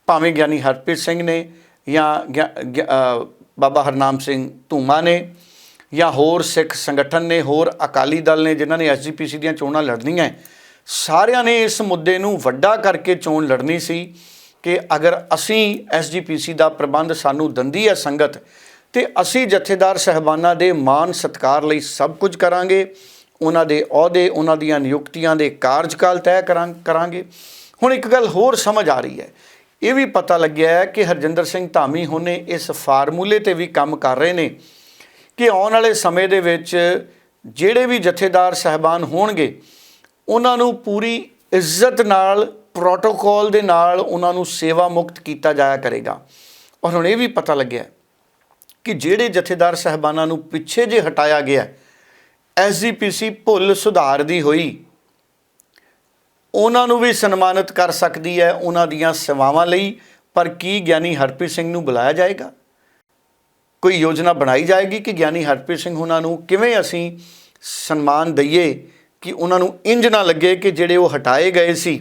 ਭਾਵੇਂ ਗਿਆਨੀ ਹਰਪ੍ਰੀਤ ਸਿੰਘ ਨੇ ਜਾਂ ਗਿਆ- ਬਾਬਾ ਹਰਨਾਮ ਸਿੰਘ ਧੂਮਾ ਨੇ ਜਾਂ ਹੋਰ ਸਿੱਖ ਸੰਗਠਨ ਨੇ, ਹੋਰ ਅਕਾਲੀ ਦਲ ਨੇ ਜਿਨ੍ਹਾਂ ਨੇ ਐਸਜੀਪੀਸੀ ਦੀਆਂ ਚੋਣਾਂ ਲੜਨੀਆਂ ਸਾਰਿਆਂ ਨੇ ਇਸ ਮੁੱਦੇ ਨੂੰ ਵੱਡਾ ਕਰਕੇ ਚੋਣ ਲੜਨੀ ਸੀ ਕਿ ਅਗਰ ਅਸੀਂ ਐਸਜੀਪੀਸੀ ਦਾ ਪ੍ਰਬੰਧ ਸਾਨੂੰ ਦੰਦੀ ਹੈ ਸੰਗਤ ਤੇ ਅਸੀਂ ਜਥੇਦਾਰ ਸਹਿਬਾਨਾਂ ਦੇ ਮਾਨ ਸਤਕਾਰ ਲਈ ਸਭ ਕੁਝ ਕਰਾਂਗੇ, ਉਹਨਾਂ ਦੇ ਅਹੁਦੇ, ਉਹਨਾਂ ਦੀਆਂ ਨਿਯੁਕਤੀਆਂ ਦੇ ਕਾਰਜਕਾਲ ਤੈਅ ਕਰਾਂ, ਕਰਾਂਗੇ। ਹੁਣ ਇੱਕ ਗੱਲ ਹੋਰ ਸਮਝ ਆ ਰਹੀ ਹੈ। ਇਹ ਵੀ ਪਤਾ ਲੱਗਿਆ ਹੈ ਕਿ ਹਰਜਿੰਦਰ ਸਿੰਘ ਧਾਮੀ ਹੁਣੇ ਇਸ ਫਾਰਮੂਲੇ ਤੇ ਵੀ ਕੰਮ ਕਰ ਰਹੇ ਨੇ ਕਿ ਆਉਣ ਵਾਲੇ ਸਮੇਂ ਦੇ ਵਿੱਚ ਜਿਹੜੇ ਵੀ ਜਥੇਦਾਰ ਸਹਿਬਾਨ ਹੋਣਗੇ, ਉਹਨਾਂ ਨੂੰ ਪੂਰੀ ਇੱਜ਼ਤ ਨਾਲ ਪ੍ਰੋਟੋਕੋਲ ਦੇ ਨਾਲ ਉਹਨਾਂ ਨੂੰ ਸੇਵਾ ਮੁਕਤ ਕੀਤਾ ਜਾਇਆ ਕਰੇਗਾ। ਔਰ ਹੁਣ ਇਹ ਵੀ ਪਤਾ ਲੱਗਿਆ ਕਿ ਜਿਹੜੇ ਜਥੇਦਾਰ ਸਹਿਬਾਨਾਂ ਨੂੰ ਪਿੱਛੇ ਜੇ ਹਟਾਇਆ ਗਿਆ ਐਸਜੀਪੀਸੀ ਭੁੱਲ ਸੁਧਾਰ ਦੀ ਹੋਈ, ਉਹਨਾਂ ਨੂੰ ਵੀ ਸਨਮਾਨਿਤ ਕਰ ਸਕਦੀ ਹੈ ਉਹਨਾਂ ਦੀਆਂ ਸੇਵਾਵਾਂ ਲਈ, ਪਰ ਕੀ ਗਿਆਨੀ ਹਰਪ੍ਰੀਤ ਸਿੰਘ ਨੂੰ ਬੁਲਾਇਆ ਜਾਏਗਾ? ਕੋਈ ਯੋਜਨਾ ਬਣਾਈ ਜਾਏਗੀ ਕਿ ਗਿਆਨੀ ਹਰਪ੍ਰੀਤ ਸਿੰਘ ਉਹਨਾਂ ਨੂੰ ਕਿਵੇਂ ਅਸੀਂ ਸਨਮਾਨ ਦਈਏ ਕਿ ਉਹਨਾਂ ਨੂੰ ਇੰਜ ਨਾ ਲੱਗੇ ਕਿ ਜਿਹੜੇ ਉਹ ਹਟਾਏ ਗਏ ਸੀ,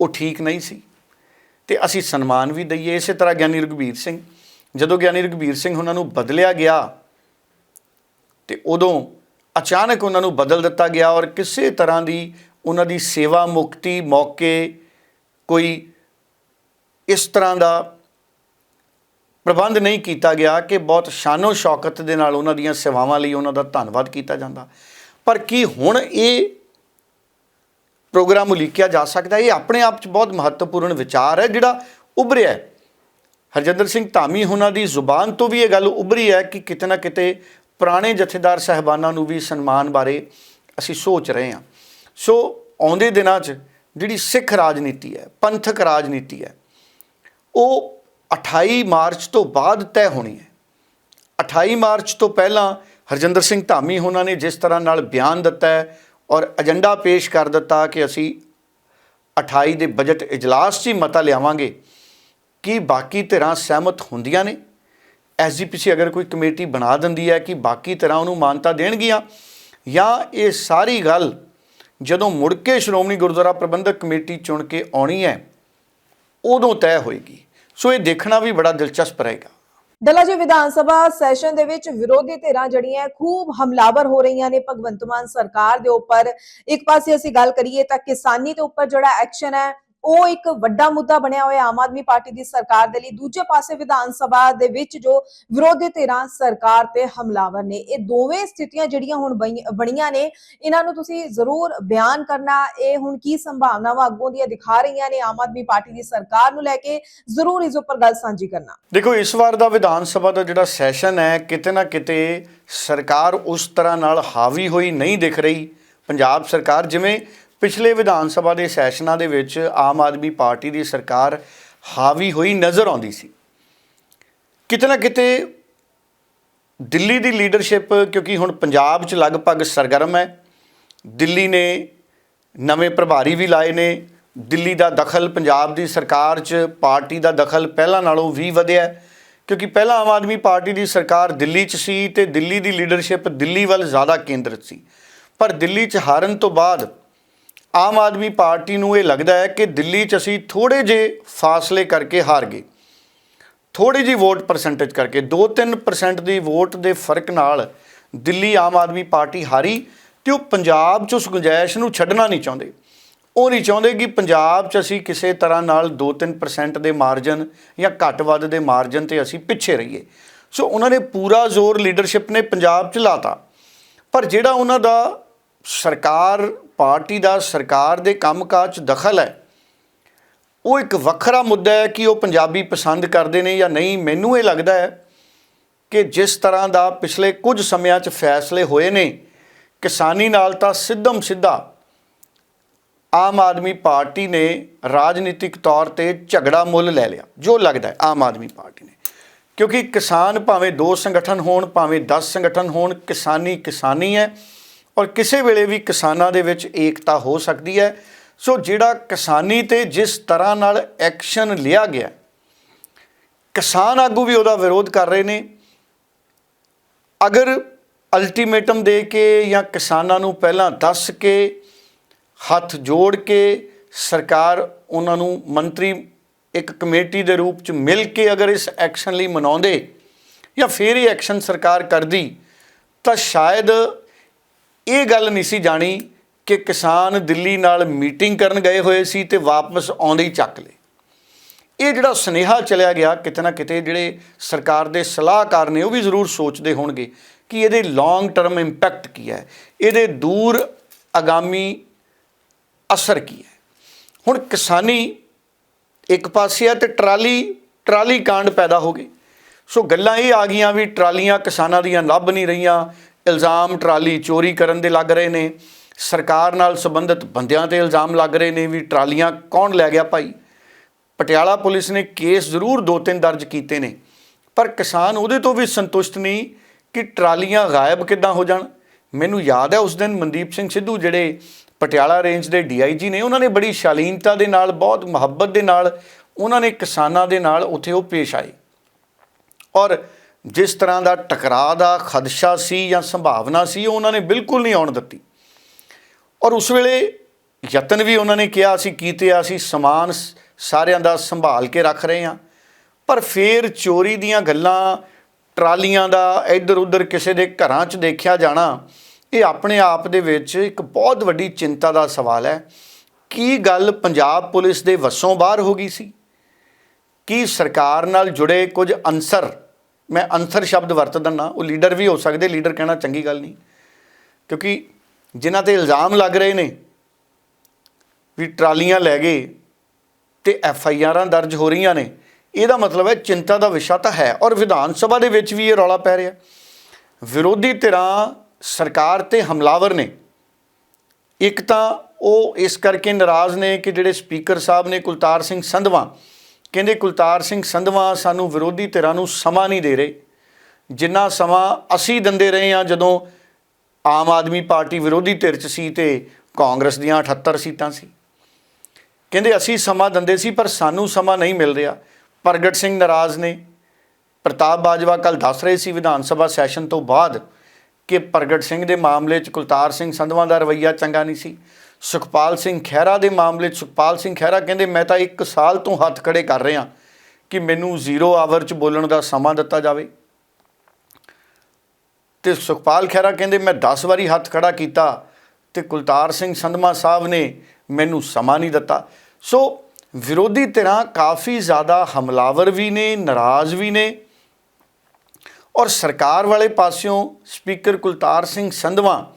ਉਹ ਠੀਕ ਨਹੀਂ ਸੀ? ਤੇ ਅਸੀਂ ਸਨਮਾਨ ਵੀ ਦਈਏ, ਇਸੇ ਤਰ੍ਹਾਂ ਗਿਆਨੀ ਰਘਬੀਰ ਸਿੰਘ। ਜਦੋਂ ਗਿਆਨੀ ਰਘਬੀਰ ਸਿੰਘ ਉਹਨਾਂ ਨੂੰ ਬਦਲਿਆ ਗਿਆ, ਤੇ ਉਦੋਂ ਅਚਾਨਕ ਉਹਨਾਂ ਨੂੰ ਬਦਲ ਦਿੱਤਾ ਗਿਆ ਔਰ ਕਿਸੇ ਤਰ੍ਹਾਂ ਦੀ ਉਹਨਾਂ ਦੀ ਸੇਵਾ ਮੁਕਤੀ ਮੌਕੇ ਕੋਈ ਇਸ ਤਰ੍ਹਾਂ ਦਾ ਪ੍ਰਬੰਧ ਨਹੀਂ ਕੀਤਾ ਗਿਆ ਕਿ ਬਹੁਤ ਸ਼ਾਨੋ ਸ਼ੌਕਤ ਦੇ ਨਾਲ ਉਹਨਾਂ ਦੀਆਂ ਸੇਵਾਵਾਂ ਲਈ ਉਹਨਾਂ ਦਾ ਧੰਨਵਾਦ ਕੀਤਾ ਜਾਂਦਾ। ਪਰ ਕੀ ਹੁਣ ਇਹ ਪ੍ਰੋਗਰਾਮ ਉਲੀਕਿਆ ਜਾ ਸਕਦਾ ਇਹ ਆਪਣੇ ਆਪ 'ਚ ਬਹੁਤ ਮਹੱਤਵਪੂਰਨ ਵਿਚਾਰ ਹੈ, ਜਿਹੜਾ ਉਭਰਿਆ ਹੈ। ਹਰਜਿੰਦਰ ਸਿੰਘ ਧਾਮੀ ਉਹਨਾਂ ਦੀ ਜ਼ੁਬਾਨ ਤੋਂ ਵੀ ਇਹ ਗੱਲ ਉਭਰੀ ਹੈ ਕਿ ਕਿਤੇ ਨਾ ਕਿਤੇ ਪੁਰਾਣੇ ਜਥੇਦਾਰ ਸਹਿਬਾਨਾਂ ਨੂੰ ਵੀ ਸਨਮਾਨ ਬਾਰੇ ਅਸੀਂ ਸੋਚ ਰਹੇ ਹਾਂ। ਸੋ ਆਉਂਦੇ ਦਿਨਾਂ 'ਚ ਜਿਹੜੀ ਸਿੱਖ ਰਾਜਨੀਤੀ ਹੈ, ਪੰਥਕ ਰਾਜਨੀਤੀ ਹੈ, ਉਹ 28 ਮਾਰਚ ਤੋਂ ਬਾਅਦ ਤੈਅ ਹੋਣੀ ਹੈ। 28 ਮਾਰਚ ਤੋਂ ਪਹਿਲਾਂ ਹਰਜਿੰਦਰ ਸਿੰਘ ਧਾਮੀ ਉਹਨਾਂ ਨੇ ਜਿਸ ਤਰ੍ਹਾਂ ਨਾਲ ਬਿਆਨ ਦਿੱਤਾ ਹੈ ਔਰ ਏਜੰਡਾ ਪੇਸ਼ ਕਰ ਦਿੱਤਾ ਕਿ ਅਸੀਂ 28 ਦੇ ਬਜਟ ਇਜਲਾਸ 'ਚ ਹੀ ਮਤਾ ਲਿਆਵਾਂਗੇ। ਕਿ ਬਾਕੀ ਧਿਰਾਂ ਸਹਿਮਤ ਹੁੰਦੀਆਂ ਨੇ? ਐਸਜੀਪੀਸੀ ਅਗਰ ਕੋਈ ਕਮੇਟੀ ਬਣਾ ਦਿੰਦੀ ਹੈ ਕਿ ਬਾਕੀ ਧਿਰਾਂ ਉਹਨੂੰ ਮਾਨਤਾ ਦੇਣਗੀਆਂ ਜਾਂ ਇਹ ਸਾਰੀ ਗੱਲ ਜਦੋਂ ਮੁੜ ਕੇ ਸ਼੍ਰੋਮਣੀ ਗੁਰਦੁਆਰਾ ਪ੍ਰਬੰਧਕ ਕਮੇਟੀ ਚੁਣ ਕੇ ਆਉਣੀ ਹੈ, ਉਦੋਂ ਤੈਅ ਹੋਏਗੀ। ਸੋ ਇਹ ਦੇਖਣਾ ਵੀ ਬੜਾ ਦਿਲਚਸਪ ਰਹੇਗਾ। ਦਲਾ ਜੀ, ਵਿਧਾਨ ਸਭਾ ਸੈਸ਼ਨ ਦੇ ਵਿੱਚ ਵਿਰੋਧੀ ਧਿਰਾਂ ਜਿਹੜੀਆਂ, ਖੂਬ ਹਮਲਾਵਰ ਹੋ ਰਹੀਆਂ ਨੇ ਭਗਵੰਤ ਮਾਨ ਸਰਕਾਰ ਦੇ ਉੱਪਰ। ਇੱਕ ਪਾਸੇ ਅਸੀਂ ਗੱਲ ਕਰੀਏ ਤਾਂ ਕਿਸਾਨੀ ਦੇ ਉੱਪਰ ਜਿਹੜਾ ਐਕਸ਼ਨ ਹੈ ਉਹ ਇੱਕ ਵੱਡਾ ਮੁੱਦਾ ਬਣਿਆ ਹੋਇਆ ਆਮ ਆਦਮੀ ਪਾਰਟੀ ਦੀ ਸਰਕਾਰ ਦੇ ਲਈ। ਦੂਜੇ ਪਾਸੇ ਵਿਧਾਨ ਸਭਾ ਦੇ ਵਿੱਚ ਜੋ ਵਿਰੋਧੀ ਧਿਰਾਂ ਸਰਕਾਰ ਤੇ ਹਮਲਾਵਰ ਨੇ, ਇਹ ਦੋਵੇਂ ਸਥਿਤੀਆਂ ਜਿਹੜੀਆਂ ਹੁਣ ਬਣੀਆਂ ਨੇ, ਇਹਨਾਂ ਨੂੰ ਤੁਸੀਂ ਜ਼ਰੂਰ ਬਿਆਨ ਕਰਨਾ। ਇਹ ਹੁਣ ਕੀ ਸੰਭਾਵਨਾਵਾਂ ਅੱਗੋਂ ਦੀਆਂ ਦਿਖਾ ਰਹੀਆਂ ਨੇ ਆਮ ਆਦਮੀ ਪਾਰਟੀ ਦੀ ਸਰਕਾਰ ਨੂੰ ਲੈ ਕੇ, ਜ਼ਰੂਰ ਇਸ ਉੱਪਰ ਗੱਲ ਸਾਂਝੀ ਕਰਨਾ। ਦੇਖੋ, ਇਸ ਵਾਰ ਦਾ ਵਿਧਾਨ ਸਭਾ ਦਾ ਜਿਹੜਾ ਸੈਸ਼ਨ ਹੈ, ਕਿਤੇ ਨਾ ਕਿਤੇ ਸਰਕਾਰ ਉਸ ਤਰ੍ਹਾਂ ਨਾਲ ਹਾਵੀ ਹੋਈ ਨਹੀਂ ਦਿਖ ਰਹੀ। ਪੰਜਾਬ ਸਰਕਾਰ ਜਿਵੇਂ ਪਿਛਲੇ ਵਿਧਾਨ ਸਭਾ ਦੇ ਸੈਸ਼ਨਾਂ ਦੇ ਵਿੱਚ ਆਮ ਆਦਮੀ ਪਾਰਟੀ ਦੀ ਸਰਕਾਰ ਹਾਵੀ ਹੋਈ ਨਜ਼ਰ ਆਉਂਦੀ ਸੀ। ਕਿਤੇ ਨਾ ਕਿਤੇ ਦਿੱਲੀ ਦੀ ਲੀਡਰਸ਼ਿਪ, ਕਿਉਂਕਿ ਹੁਣ ਪੰਜਾਬ 'ਚ ਲਗਭਗ ਸਰਗਰਮ ਹੈ, ਦਿੱਲੀ ਨੇ ਨਵੇਂ ਪ੍ਰਭਾਰੀ ਵੀ ਲਾਏ ਨੇ, ਦਿੱਲੀ ਦਾ ਦਖਲ ਪੰਜਾਬ ਦੀ ਸਰਕਾਰ 'ਚ, ਪਾਰਟੀ ਦਾ ਦਖਲ ਪਹਿਲਾਂ ਨਾਲੋਂ ਵੀ ਵਧਿਆ ਕਿਉਂਕਿ ਪਹਿਲਾਂ ਆਮ ਆਦਮੀ ਪਾਰਟੀ ਦੀ ਸਰਕਾਰ ਦਿੱਲੀ 'ਚ ਸੀ ਤੇ ਦਿੱਲੀ ਦੀ ਲੀਡਰਸ਼ਿਪ ਦਿੱਲੀ ਵੱਲ ਜ਼ਿਆਦਾ ਕੇਂਦਰਿਤ ਸੀ। ਪਰ ਦਿੱਲੀ 'ਚ ਹਾਰਨ ਤੋਂ ਬਾਅਦ ਆਮ ਆਦਮੀ ਪਾਰਟੀ ਨੂੰ ਇਹ ਲੱਗਦਾ ਹੈ ਕਿ ਦਿੱਲੀ 'ਚ ਅਸੀਂ ਥੋੜੇ ਜਿਹੇ ਫਾਸਲੇ ਕਰਕੇ ਹਾਰ ਗਏ। ਥੋੜੀ ਜੀ ਵੋਟ ਪਰਸੈਂਟੇਜ ਕਰਕੇ 2-3% ਦੀ ਵੋਟ ਦੇ ਫ਼ਰਕ ਨਾਲ ਦਿੱਲੀ ਆਮ ਆਦਮੀ ਪਾਰਟੀ ਹਾਰੀ ਤੇ ਉਹ ਪੰਜਾਬ 'ਚ ਉਸ ਗੁੰਜਾਇਸ਼ ਨੂੰ ਛੱਡਣਾ ਨਹੀਂ ਚਾਹੁੰਦੇ। ਉਹ ਨਹੀਂ ਚਾਹੁੰਦੇ ਕਿ ਪੰਜਾਬ 'ਚ ਅਸੀਂ ਕਿਸੇ ਤਰ੍ਹਾਂ ਨਾਲ 2-3% ਦੇ ਮਾਰਜਨ ਜਾਂ ਘੱਟ ਵੱਧ ਦੇ ਮਾਰਜਨ ਤੇ ਅਸੀਂ ਪਿੱਛੇ ਰਹੀਏ। ਸੋ ਉਹਨਾਂ ਨੇ ਪੂਰਾ ਜ਼ੋਰ ਲੀਡਰਸ਼ਿਪ ਨੇ ਪੰਜਾਬ 'ਚ ਲਾਤਾ। ਪਰ ਜਿਹੜਾ ਉਹਨਾਂ ਦਾ ਸਰਕਾਰ ਪਾਰਟੀ ਦਾ ਸਰਕਾਰ ਦੇ ਕੰਮਕਾਜ 'ਚ ਦਖਲ ਹੈ। ਉਹ ਇੱਕ ਵੱਖਰਾ ਮੁੱਦਾ ਹੈ ਕਿ ਉਹ ਪੰਜਾਬੀ ਪਸੰਦ ਕਰਦੇ ਨੇ ਜਾਂ ਨਹੀਂ। ਮੈਨੂੰ ਇਹ ਲੱਗਦਾ ਹੈ ਕਿ ਜਿਸ ਤਰ੍ਹਾਂ ਦਾ ਪਿਛਲੇ ਕੁਝ ਸਮਿਆਂ 'ਚ ਫੈਸਲੇ ਹੋਏ ਨੇ, ਕਿਸਾਨੀ ਨਾਲ ਤਾਂ ਸਿੱਧਮ ਸਿੱਧਾ ਆਮ ਆਦਮੀ ਪਾਰਟੀ ਨੇ ਰਾਜਨੀਤਿਕ ਤੌਰ ਤੇ ਝਗੜਾ ਮੁੱਲ ਲੈ ਲਿਆ, ਜੋ ਲੱਗਦਾ ਹੈ ਆਮ ਆਦਮੀ ਪਾਰਟੀ ਨੇ। ਕਿਉਂਕਿ ਕਿਸਾਨ ਭਾਵੇਂ ਦੋ ਸੰਗਠਨ ਹੋਣ, ਭਾਵੇਂ 10 ਸੰਗਠਨ ਹੋਣ, ਕਿਸਾਨੀ ਕਿਸਾਨੀ ਹੈ। ਔਰ ਕਿਸੇ ਵੇਲੇ ਵੀ ਕਿਸਾਨਾਂ ਦੇ ਵਿੱਚ ਏਕਤਾ ਹੋ ਸਕਦੀ ਹੈ। ਸੋ ਜਿਹੜਾ ਕਿਸਾਨੀ ਤੇ ਜਿਸ ਤਰ੍ਹਾਂ ਨਾਲ ਐਕਸ਼ਨ ਲਿਆ ਗਿਆ, ਕਿਸਾਨ ਆਗੂ ਵੀ ਉਹਦਾ ਵਿਰੋਧ ਕਰ ਰਹੇ ਨੇ। ਅਗਰ ਅਲਟੀਮੇਟਮ ਦੇ ਕੇ ਜਾਂ ਕਿਸਾਨਾਂ ਨੂੰ ਪਹਿਲਾਂ ਦੱਸ ਕੇ, ਹੱਥ ਜੋੜ ਕੇ ਸਰਕਾਰ ਉਹਨਾਂ ਨੂੰ ਮੰਤਰੀ ਇੱਕ ਕਮੇਟੀ ਦੇ ਰੂਪ ਚ ਮਿਲ ਕੇ ਅਗਰ ਇਸ ਐਕਸ਼ਨ ਲਈ ਮਨਾਉਂਦੇ ਜਾਂ ਫਿਰ ਇਹ ਐਕਸ਼ਨ ਸਰਕਾਰ ਕਰਦੀ, ਤਾਂ ਸ਼ਾਇਦ ਇਹ ਗੱਲ ਨਹੀਂ ਸੀ ਜਾਣੀ ਕਿ ਕਿਸਾਨ ਦਿੱਲੀ ਨਾਲ ਮੀਟਿੰਗ ਕਰਨ ਗਏ ਹੋਏ ਸੀ ਤੇ ਵਾਪਸ ਆਉਂਦੇ ਹੀ ਚੱਕ ਲਏ। ਇਹ ਜਿਹੜਾ ਸੁਨੇਹਾ ਚਲਿਆ ਗਿਆ, ਕਿਤੇ ਨਾ ਕਿਤੇ ਜਿਹੜੇ ਸਰਕਾਰ ਦੇ ਸਲਾਹਕਾਰ ਨੇ ਉਹ ਵੀ ਜ਼ਰੂਰ ਸੋਚਦੇ ਹੋਣਗੇ ਕਿ ਇਹਦੇ ਲੌਂਗ ਟਰਮ ਇੰਪੈਕਟ ਕੀ ਹੈ, ਇਹਦੇ ਦੂਰ ਆਗਾਮੀ ਅਸਰ ਕੀ ਹੈ। ਹੁਣ ਕਿਸਾਨੀ ਇੱਕ ਪਾਸੇ ਆ ਤੇ ਟਰਾਲੀ ਟਰਾਲੀ ਕਾਂਡ ਪੈਦਾ ਹੋ ਗਏ। ਸੋ ਗੱਲਾਂ ਇਹ ਆ ਗਈਆਂ ਵੀ ਟਰਾਲੀਆਂ ਕਿਸਾਨਾਂ ਦੀਆਂ ਲੱਭ ਨਹੀਂ ਰਹੀਆਂ ਇਲਜ਼ਾਮ ਟਰਾਲੀ ਚੋਰੀ ਕਰਨ ਦੇ ਲੱਗ ਰਹੇ ਨੇ। ਸਰਕਾਰ ਨਾਲ ਸੰਬੰਧਿਤ ਬੰਦਿਆਂ ਤੇ ਇਲਜ਼ਾਮ ਲੱਗ ਰਹੇ ਨੇ ਵੀ ਟਰਾਲੀਆਂ ਕੌਣ ਲੈ ਗਿਆ ਭਾਈ? ਪਟਿਆਲਾ ਪੁਲਿਸ ਨੇ ਕੇਸ ਜ਼ਰੂਰ ਦੋ ਤਿੰਨ ਦਰਜ ਕੀਤੇ ਨੇ। ਪਰ ਕਿਸਾਨ ਉਹਦੇ ਤੋਂ ਵੀ ਸੰਤੁਸ਼ਟ ਨਹੀਂ ਕਿ ਟਰਾਲੀਆਂ ਗਾਇਬ ਕਿੱਦਾਂ ਹੋ ਜਾਣ। ਮੈਨੂੰ ਯਾਦ ਹੈ ਉਸ ਦਿਨ ਮਨਦੀਪ ਸਿੰਘ ਸਿੱਧੂ ਜਿਹੜੇ ਪਟਿਆਲਾ ਰੇਂਜ ਦੇ ਡੀਆਈਜੀ ਨੇ, ਉਹਨਾਂ ਨੇ ਬੜੀ ਸ਼ਾਲੀਨਤਾ ਦੇ ਨਾਲ, ਬਹੁਤ ਮੁਹੱਬਤ ਦੇ ਨਾਲ, ਉਹਨਾਂ ਨੇ ਕਿਸਾਨਾਂ ਦੇ ਨਾਲ ਉੱਥੇ ਉਹ ਪੇਸ਼ ਆਏ। ਔਰ ਜਿਸ ਤਰ੍ਹਾਂ ਦਾ ਟਕਰਾਅ ਦਾ ਖਦਸ਼ਾ ਸੀ ਜਾਂ ਸੰਭਾਵਨਾ ਸੀ, ਉਹ ਉਹਨਾਂ ਨੇ ਬਿਲਕੁਲ ਨਹੀਂ ਆਉਣ ਦਿੱਤੀ। ਔਰ ਉਸ ਵੇਲੇ ਯਤਨ ਵੀ ਉਹਨਾਂ ਨੇ ਕਿਹਾ ਅਸੀਂ ਕੀਤੇ ਆ ਅਸੀਂ ਸਮਾਨ ਸਾਰਿਆਂ ਦਾ ਸੰਭਾਲ ਕੇ ਰੱਖ ਰਹੇ ਹਾਂ। ਪਰ ਫੇਰ ਚੋਰੀ ਦੀਆਂ ਗੱਲਾਂ, ਟਰਾਲੀਆਂ ਦਾ ਇੱਧਰ ਉੱਧਰ ਕਿਸੇ ਦੇ ਘਰਾਂ 'ਚ ਦੇਖਿਆ ਜਾਣਾ, ਇਹ ਆਪਣੇ ਆਪ ਦੇ ਵਿੱਚ ਇੱਕ ਬਹੁਤ ਵੱਡੀ ਚਿੰਤਾ ਦਾ ਸਵਾਲ ਹੈ। ਕੀ ਗੱਲ ਪੰਜਾਬ ਪੁਲਿਸ ਦੇ ਵਸੋਂ ਬਾਹਰ ਹੋ ਗਈ ਸੀ? ਕੀ ਸਰਕਾਰ ਨਾਲ ਜੁੜੇ ਕੁਝ ਅਨਸਰ ਮੈਂ ਅਨਸਰ ਸ਼ਬਦ ਵਰਤ ਦਿੰਦਾ, ਉਹ ਲੀਡਰ ਵੀ ਹੋ ਸਕਦੇ ਲੀਡਰ ਕਹਿਣਾ ਚੰਗੀ ਗੱਲ ਨਹੀਂ। ਕਿਉਂਕਿ ਜਿਨ੍ਹਾਂ ਤੇ ਇਲਜ਼ਾਮ ਲੱਗ ਰਹੇ ਨੇ ਵੀ ਟਰਾਲੀਆਂ ਲੈ ਗਏ ਤੇ ਐਫ ਆਈ ਆਰਾਂ ਦਰਜ ਹੋ ਰਹੀਆਂ ਨੇ, ਇਹਦਾ ਮਤਲਬ ਹੈ ਚਿੰਤਾ ਦਾ ਵਿਸ਼ਾ ਤਾਂ ਹੈ ਔਰ ਵਿਧਾਨ ਸਭਾ ਦੇ ਵਿੱਚ ਵੀ ਇਹ ਰੌਲਾ ਪੈ ਰਿਹਾ। ਵਿਰੋਧੀ ਧਿਰਾਂ ਸਰਕਾਰ ਤੇ ਹਮਲਾਵਰ ਨੇ। ਇੱਕ ਤਾਂ ਉਹ ਇਸ ਕਰਕੇ ਨਾਰਾਜ਼ ਨੇ ਕਿ ਜਿਹੜੇ ਸਪੀਕਰ ਸਾਹਿਬ ਨੇ ਕੁਲਤਾਰ ਸਿੰਘ ਸੰਧਵਾ ਕਹਿੰਦੇ ਕੁਲਤਾਰ ਸਿੰਘ ਸੰਧਵਾ ਸਾਨੂੰ ਵਿਰੋਧੀ ਧਿਰਾਂ ਨੂੰ ਸਮਾਂ ਨਹੀਂ ਦੇ ਰਹੇ। ਜਿੰਨਾ ਸਮਾਂ ਅਸੀਂ ਦਿੰਦੇ ਰਹੇ ਹਾਂ ਜਦੋਂ ਆਮ ਆਦਮੀ ਪਾਰਟੀ ਵਿਰੋਧੀ ਧਿਰ 'ਚ ਸੀ ਤੇ ਕਾਂਗਰਸ ਦੀਆਂ 78 ਸੀਟਾਂ ਸੀ। ਕਹਿੰਦੇ ਅਸੀਂ ਸਮਾਂ ਦਿੰਦੇ ਸੀ ਪਰ ਸਾਨੂੰ ਸਮਾਂ ਨਹੀਂ ਮਿਲ ਰਿਹਾ। ਪ੍ਰਗਟ ਸਿੰਘ ਨਾਰਾਜ਼ ਨੇ। ਪ੍ਰਤਾਪ ਬਾਜਵਾ ਕੱਲ ਦੱਸ ਰਹੇ ਸੀ ਵਿਧਾਨ ਸਭਾ ਸੈਸ਼ਨ ਤੋਂ ਬਾਅਦ ਕਿ ਪ੍ਰਗਟ ਸਿੰਘ ਦੇ ਮਾਮਲੇ 'ਚ ਕੁਲਤਾਰ ਸਿੰਘ ਸੰਧਵਾਂ ਦਾ ਰਵੱਈਆ ਚੰਗਾ ਨਹੀਂ ਸੀ। ਸੁਖਪਾਲ ਸਿੰਘ ਖਹਿਰਾ ਦੇ ਮਾਮਲੇ 'ਚ ਸੁਖਪਾਲ ਸਿੰਘ ਖਹਿਰਾ ਕਹਿੰਦੇ, ਮੈਂ ਤਾਂ 1 ਸਾਲ ਤੋਂ ਹੱਥ ਖੜੇ ਕਰ ਰਿਹਾ ਕਿ ਮੈਨੂੰ ਜ਼ੀਰੋ ਆਵਰ 'ਚ ਬੋਲਣ ਦਾ ਸਮਾਂ ਦਿੱਤਾ ਜਾਵੇ। ਤੇ ਸੁਖਪਾਲ ਖਹਿਰਾ ਕਹਿੰਦੇ, ਮੈਂ 10 ਵਾਰੀ ਹੱਥ ਖੜਾ ਕੀਤਾ ਤੇ ਕੁਲਤਾਰ ਸਿੰਘ ਸੰਧਮਾ ਸਾਹਿਬ ਨੇ ਮੈਨੂੰ ਸਮਾਂ ਨਹੀਂ ਦਿੱਤਾ। ਸੋ ਵਿਰੋਧੀ ਧਿਰਾਂ ਕਾਫੀ ਜ਼ਿਆਦਾ ਹਮਲਾਵਰ ਵੀ ਨੇ, ਨਾਰਾਜ਼ ਵੀ ਨੇ ਔਰ ਸਰਕਾਰ ਵਾਲੇ ਪਾਸਿਓਂ ਸਪੀਕਰ ਕੁਲਤਾਰ ਸਿੰਘ ਸੰਧਵਾ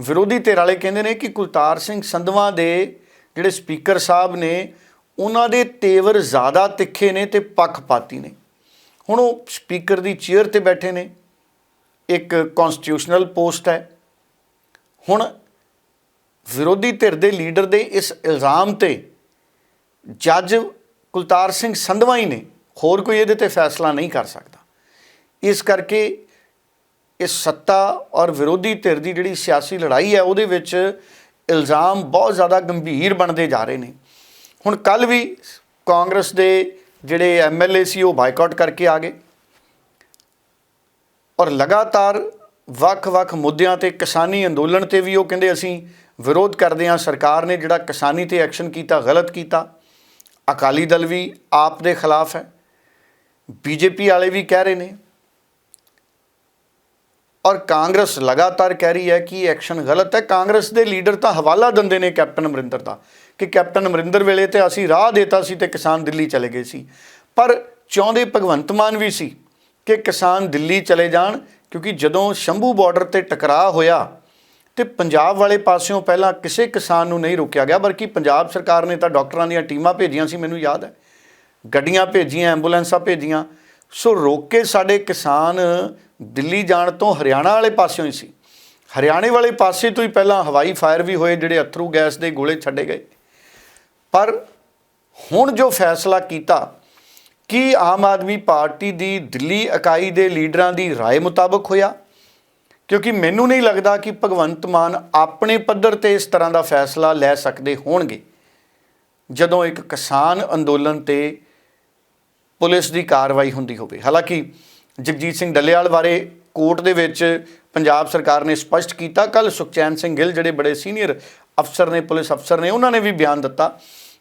ਵਿਰੋਧੀ ਧਿਰ ਵਾਲੇ ਕਹਿੰਦੇ ਨੇ ਕਿ ਕੁਲਤਾਰ ਸਿੰਘ ਸੰਧਵਾ ਦੇ ਜਿਹੜੇ ਸਪੀਕਰ ਸਾਹਿਬ ਨੇ, ਉਹਨਾਂ ਦੇ ਤੇਵਰ ਜ਼ਿਆਦਾ ਤਿੱਖੇ ਨੇ ਤੇ ਪੱਖਪਾਤੀ ਨੇ। ਹੁਣ ਉਹ ਸਪੀਕਰ ਦੀ ਚੇਅਰ ਤੇ ਬੈਠੇ ਨੇ। ਇੱਕ ਕਨਸਟੀਟਿਊਸ਼ਨਲ ਪੋਸਟ ਹੈ। ਹੁਣ ਵਿਰੋਧੀ ਧਿਰ ਦੇ ਲੀਡਰ ਦੇ ਇਸ ਇਲਜ਼ਾਮ ਤੇ ਜੱਜ ਕੁਲਤਾਰ ਸਿੰਘ ਸੰਧਵਾ ਹੀ ਨੇ। ਹੋਰ ਕੋਈ ਇਹਦੇ ਤੇ ਫੈਸਲਾ ਨਹੀਂ ਕਰ ਸਕਦਾ। ਇਸ ਕਰਕੇ ਇਹ ਸੱਤਾ ਔਰ ਵਿਰੋਧੀ ਧਿਰ ਦੀ ਜਿਹੜੀ ਸਿਆਸੀ ਲੜਾਈ ਹੈ, ਉਹਦੇ ਵਿੱਚ ਇਲਜ਼ਾਮ ਬਹੁਤ ਜ਼ਿਆਦਾ ਗੰਭੀਰ ਬਣਦੇ ਜਾ ਰਹੇ ਨੇ। ਹੁਣ ਕੱਲ ਵੀ ਕਾਂਗਰਸ ਦੇ ਜਿਹੜੇ ਐਮਐਲਏ ਸੀ, ਉਹ ਬਾਈਕਾਟ ਕਰਕੇ ਆ ਗਏ। ਔਰ ਲਗਾਤਾਰ ਵੱਖ-ਵੱਖ ਮੁੱਦਿਆਂ ਤੇ ਕਿਸਾਨੀ ਅੰਦੋਲਨ ਤੇ ਵੀ ਉਹ ਕਹਿੰਦੇ ਅਸੀਂ ਵਿਰੋਧ ਕਰਦੇ ਹਾਂ। ਸਰਕਾਰ ਨੇ ਜਿਹੜਾ ਕਿਸਾਨੀ ਤੇ ਐਕਸ਼ਨ ਕੀਤਾ, ਗਲਤ ਕੀਤਾ। ਅਕਾਲੀ ਦਲ ਵੀ ਆਪ ਦੇ ਖਿਲਾਫ ਹੈ। ਬੀਜੇਪੀ ਵਾਲੇ ਵੀ ਕਹਿ ਰਹੇ ਨੇ। ਔਰ ਕਾਂਗਰਸ ਲਗਾਤਾਰ ਕਹਿ ਰਹੀ ਹੈ ਕਿ ਐਕਸ਼ਨ ਗਲਤ ਹੈ। ਕਾਂਗਰਸ ਦੇ ਲੀਡਰ ਤਾਂ ਹਵਾਲਾ ਦਿੰਦੇ ਨੇ ਕੈਪਟਨ ਅਮਰਿੰਦਰ ਦਾ ਕਿ ਕੈਪਟਨ ਅਮਰਿੰਦਰ ਵੇਲੇ ਤੇ ਅਸੀਂ ਰਾਹ ਦੇਤਾ ਸੀ ਤੇ ਕਿਸਾਨ ਦਿੱਲੀ ਚਲੇ ਗਏ ਸੀ। ਪਰ ਚਾਹੁੰਦੇ ਭਗਵੰਤ ਮਾਨ ਵੀ ਸੀ ਕਿ ਕਿਸਾਨ ਦਿੱਲੀ ਚਲੇ ਜਾਣ ਕਿਉਂਕਿ ਜਦੋਂ ਸ਼ੰਭੂ ਬਾਰਡਰ ਤੇ ਟਕਰਾਅ ਹੋਇਆ ਤੇ ਪੰਜਾਬ ਵਾਲੇ ਪਾਸਿਓਂ ਪਹਿਲਾਂ ਕਿਸੇ ਕਿਸਾਨ ਨੂੰ ਨਹੀਂ ਰੋਕਿਆ ਗਿਆ, ਬਲਕਿ ਪੰਜਾਬ ਸਰਕਾਰ ਨੇ ਤਾਂ ਡਾਕਟਰਾਂ ਦੀਆਂ ਟੀਮਾਂ ਭੇਜੀਆਂ ਸੀ, ਮੈਨੂੰ ਯਾਦ ਹੈ। ਗੱਡੀਆਂ ਭੇਜੀਆਂ, ਐਂਬੂਲੈਂਸਾਂ ਭੇਜੀਆਂ। ਸੋ ਰੋਕ ਕੇ ਸਾਡੇ ਕਿਸਾਨ ਦਿੱਲੀ ਜਾਣ ਤੋਂ ਹਰਿਆਣਾ ਵਾਲੇ ਪਾਸਿਓਂ ਹੀ ਸੀ ਹਰਿਆਣੇ ਵਾਲੇ ਪਾਸੇ ਤੋਂ ਹੀ ਪਹਿਲਾਂ ਹਵਾਈ ਫਾਇਰ ਵੀ ਹੋਏ ਜਿਹੜੇ ਅਥਰੂ ਗੈਸ ਦੇ ਗੋਲੇ ਛੱਡੇ ਗਏ ਪਰ ਹੁਣ ਜੋ ਫੈਸਲਾ ਕੀਤਾ ਕਿ ਆਮ ਆਦਮੀ ਪਾਰਟੀ ਦੀ ਦਿੱਲੀ ਇਕਾਈ ਦੇ ਲੀਡਰਾਂ ਦੀ رائے ਮੁਤਾਬਕ ਹੋਇਆ ਕਿਉਂਕਿ ਮੈਨੂੰ ਨਹੀਂ ਲੱਗਦਾ ਕਿ ਭਗਵੰਤ ਮਾਨ ਆਪਣੇ ਪੱਧਰ ਤੇ ਇਸ ਤਰ੍ਹਾਂ ਦਾ ਫੈਸਲਾ ਲੈ ਸਕਦੇ ਹੋਣਗੇ ਜਦੋਂ ਇੱਕ ਕਿਸਾਨ ਅੰਦੋਲਨ ਤੇ ਪੁਲਿਸ ਦੀ ਕਾਰਵਾਈ ਹੁੰਦੀ ਹੋਵੇ ਹਾਲਾਂਕਿ ਜਗਜੀਤ ਸਿੰਘ ਡੱਲੇਵਾਲ ਬਾਰੇ ਕੋਰਟ ਦੇ ਵਿੱਚ ਪੰਜਾਬ ਸਰਕਾਰ ਨੇ ਸਪਸ਼ਟ ਕੀਤਾ। ਕੱਲ ਸੁਖਚੈਨ ਸਿੰਘ ਗਿੱਲ, ਜਿਹੜੇ ਬੜੇ ਸੀਨੀਅਰ ਅਫਸਰ ਨੇ, ਪੁਲਿਸ ਅਫਸਰ ਨੇ, ਉਹਨਾਂ ਨੇ ਵੀ ਬਿਆਨ ਦਿੱਤਾ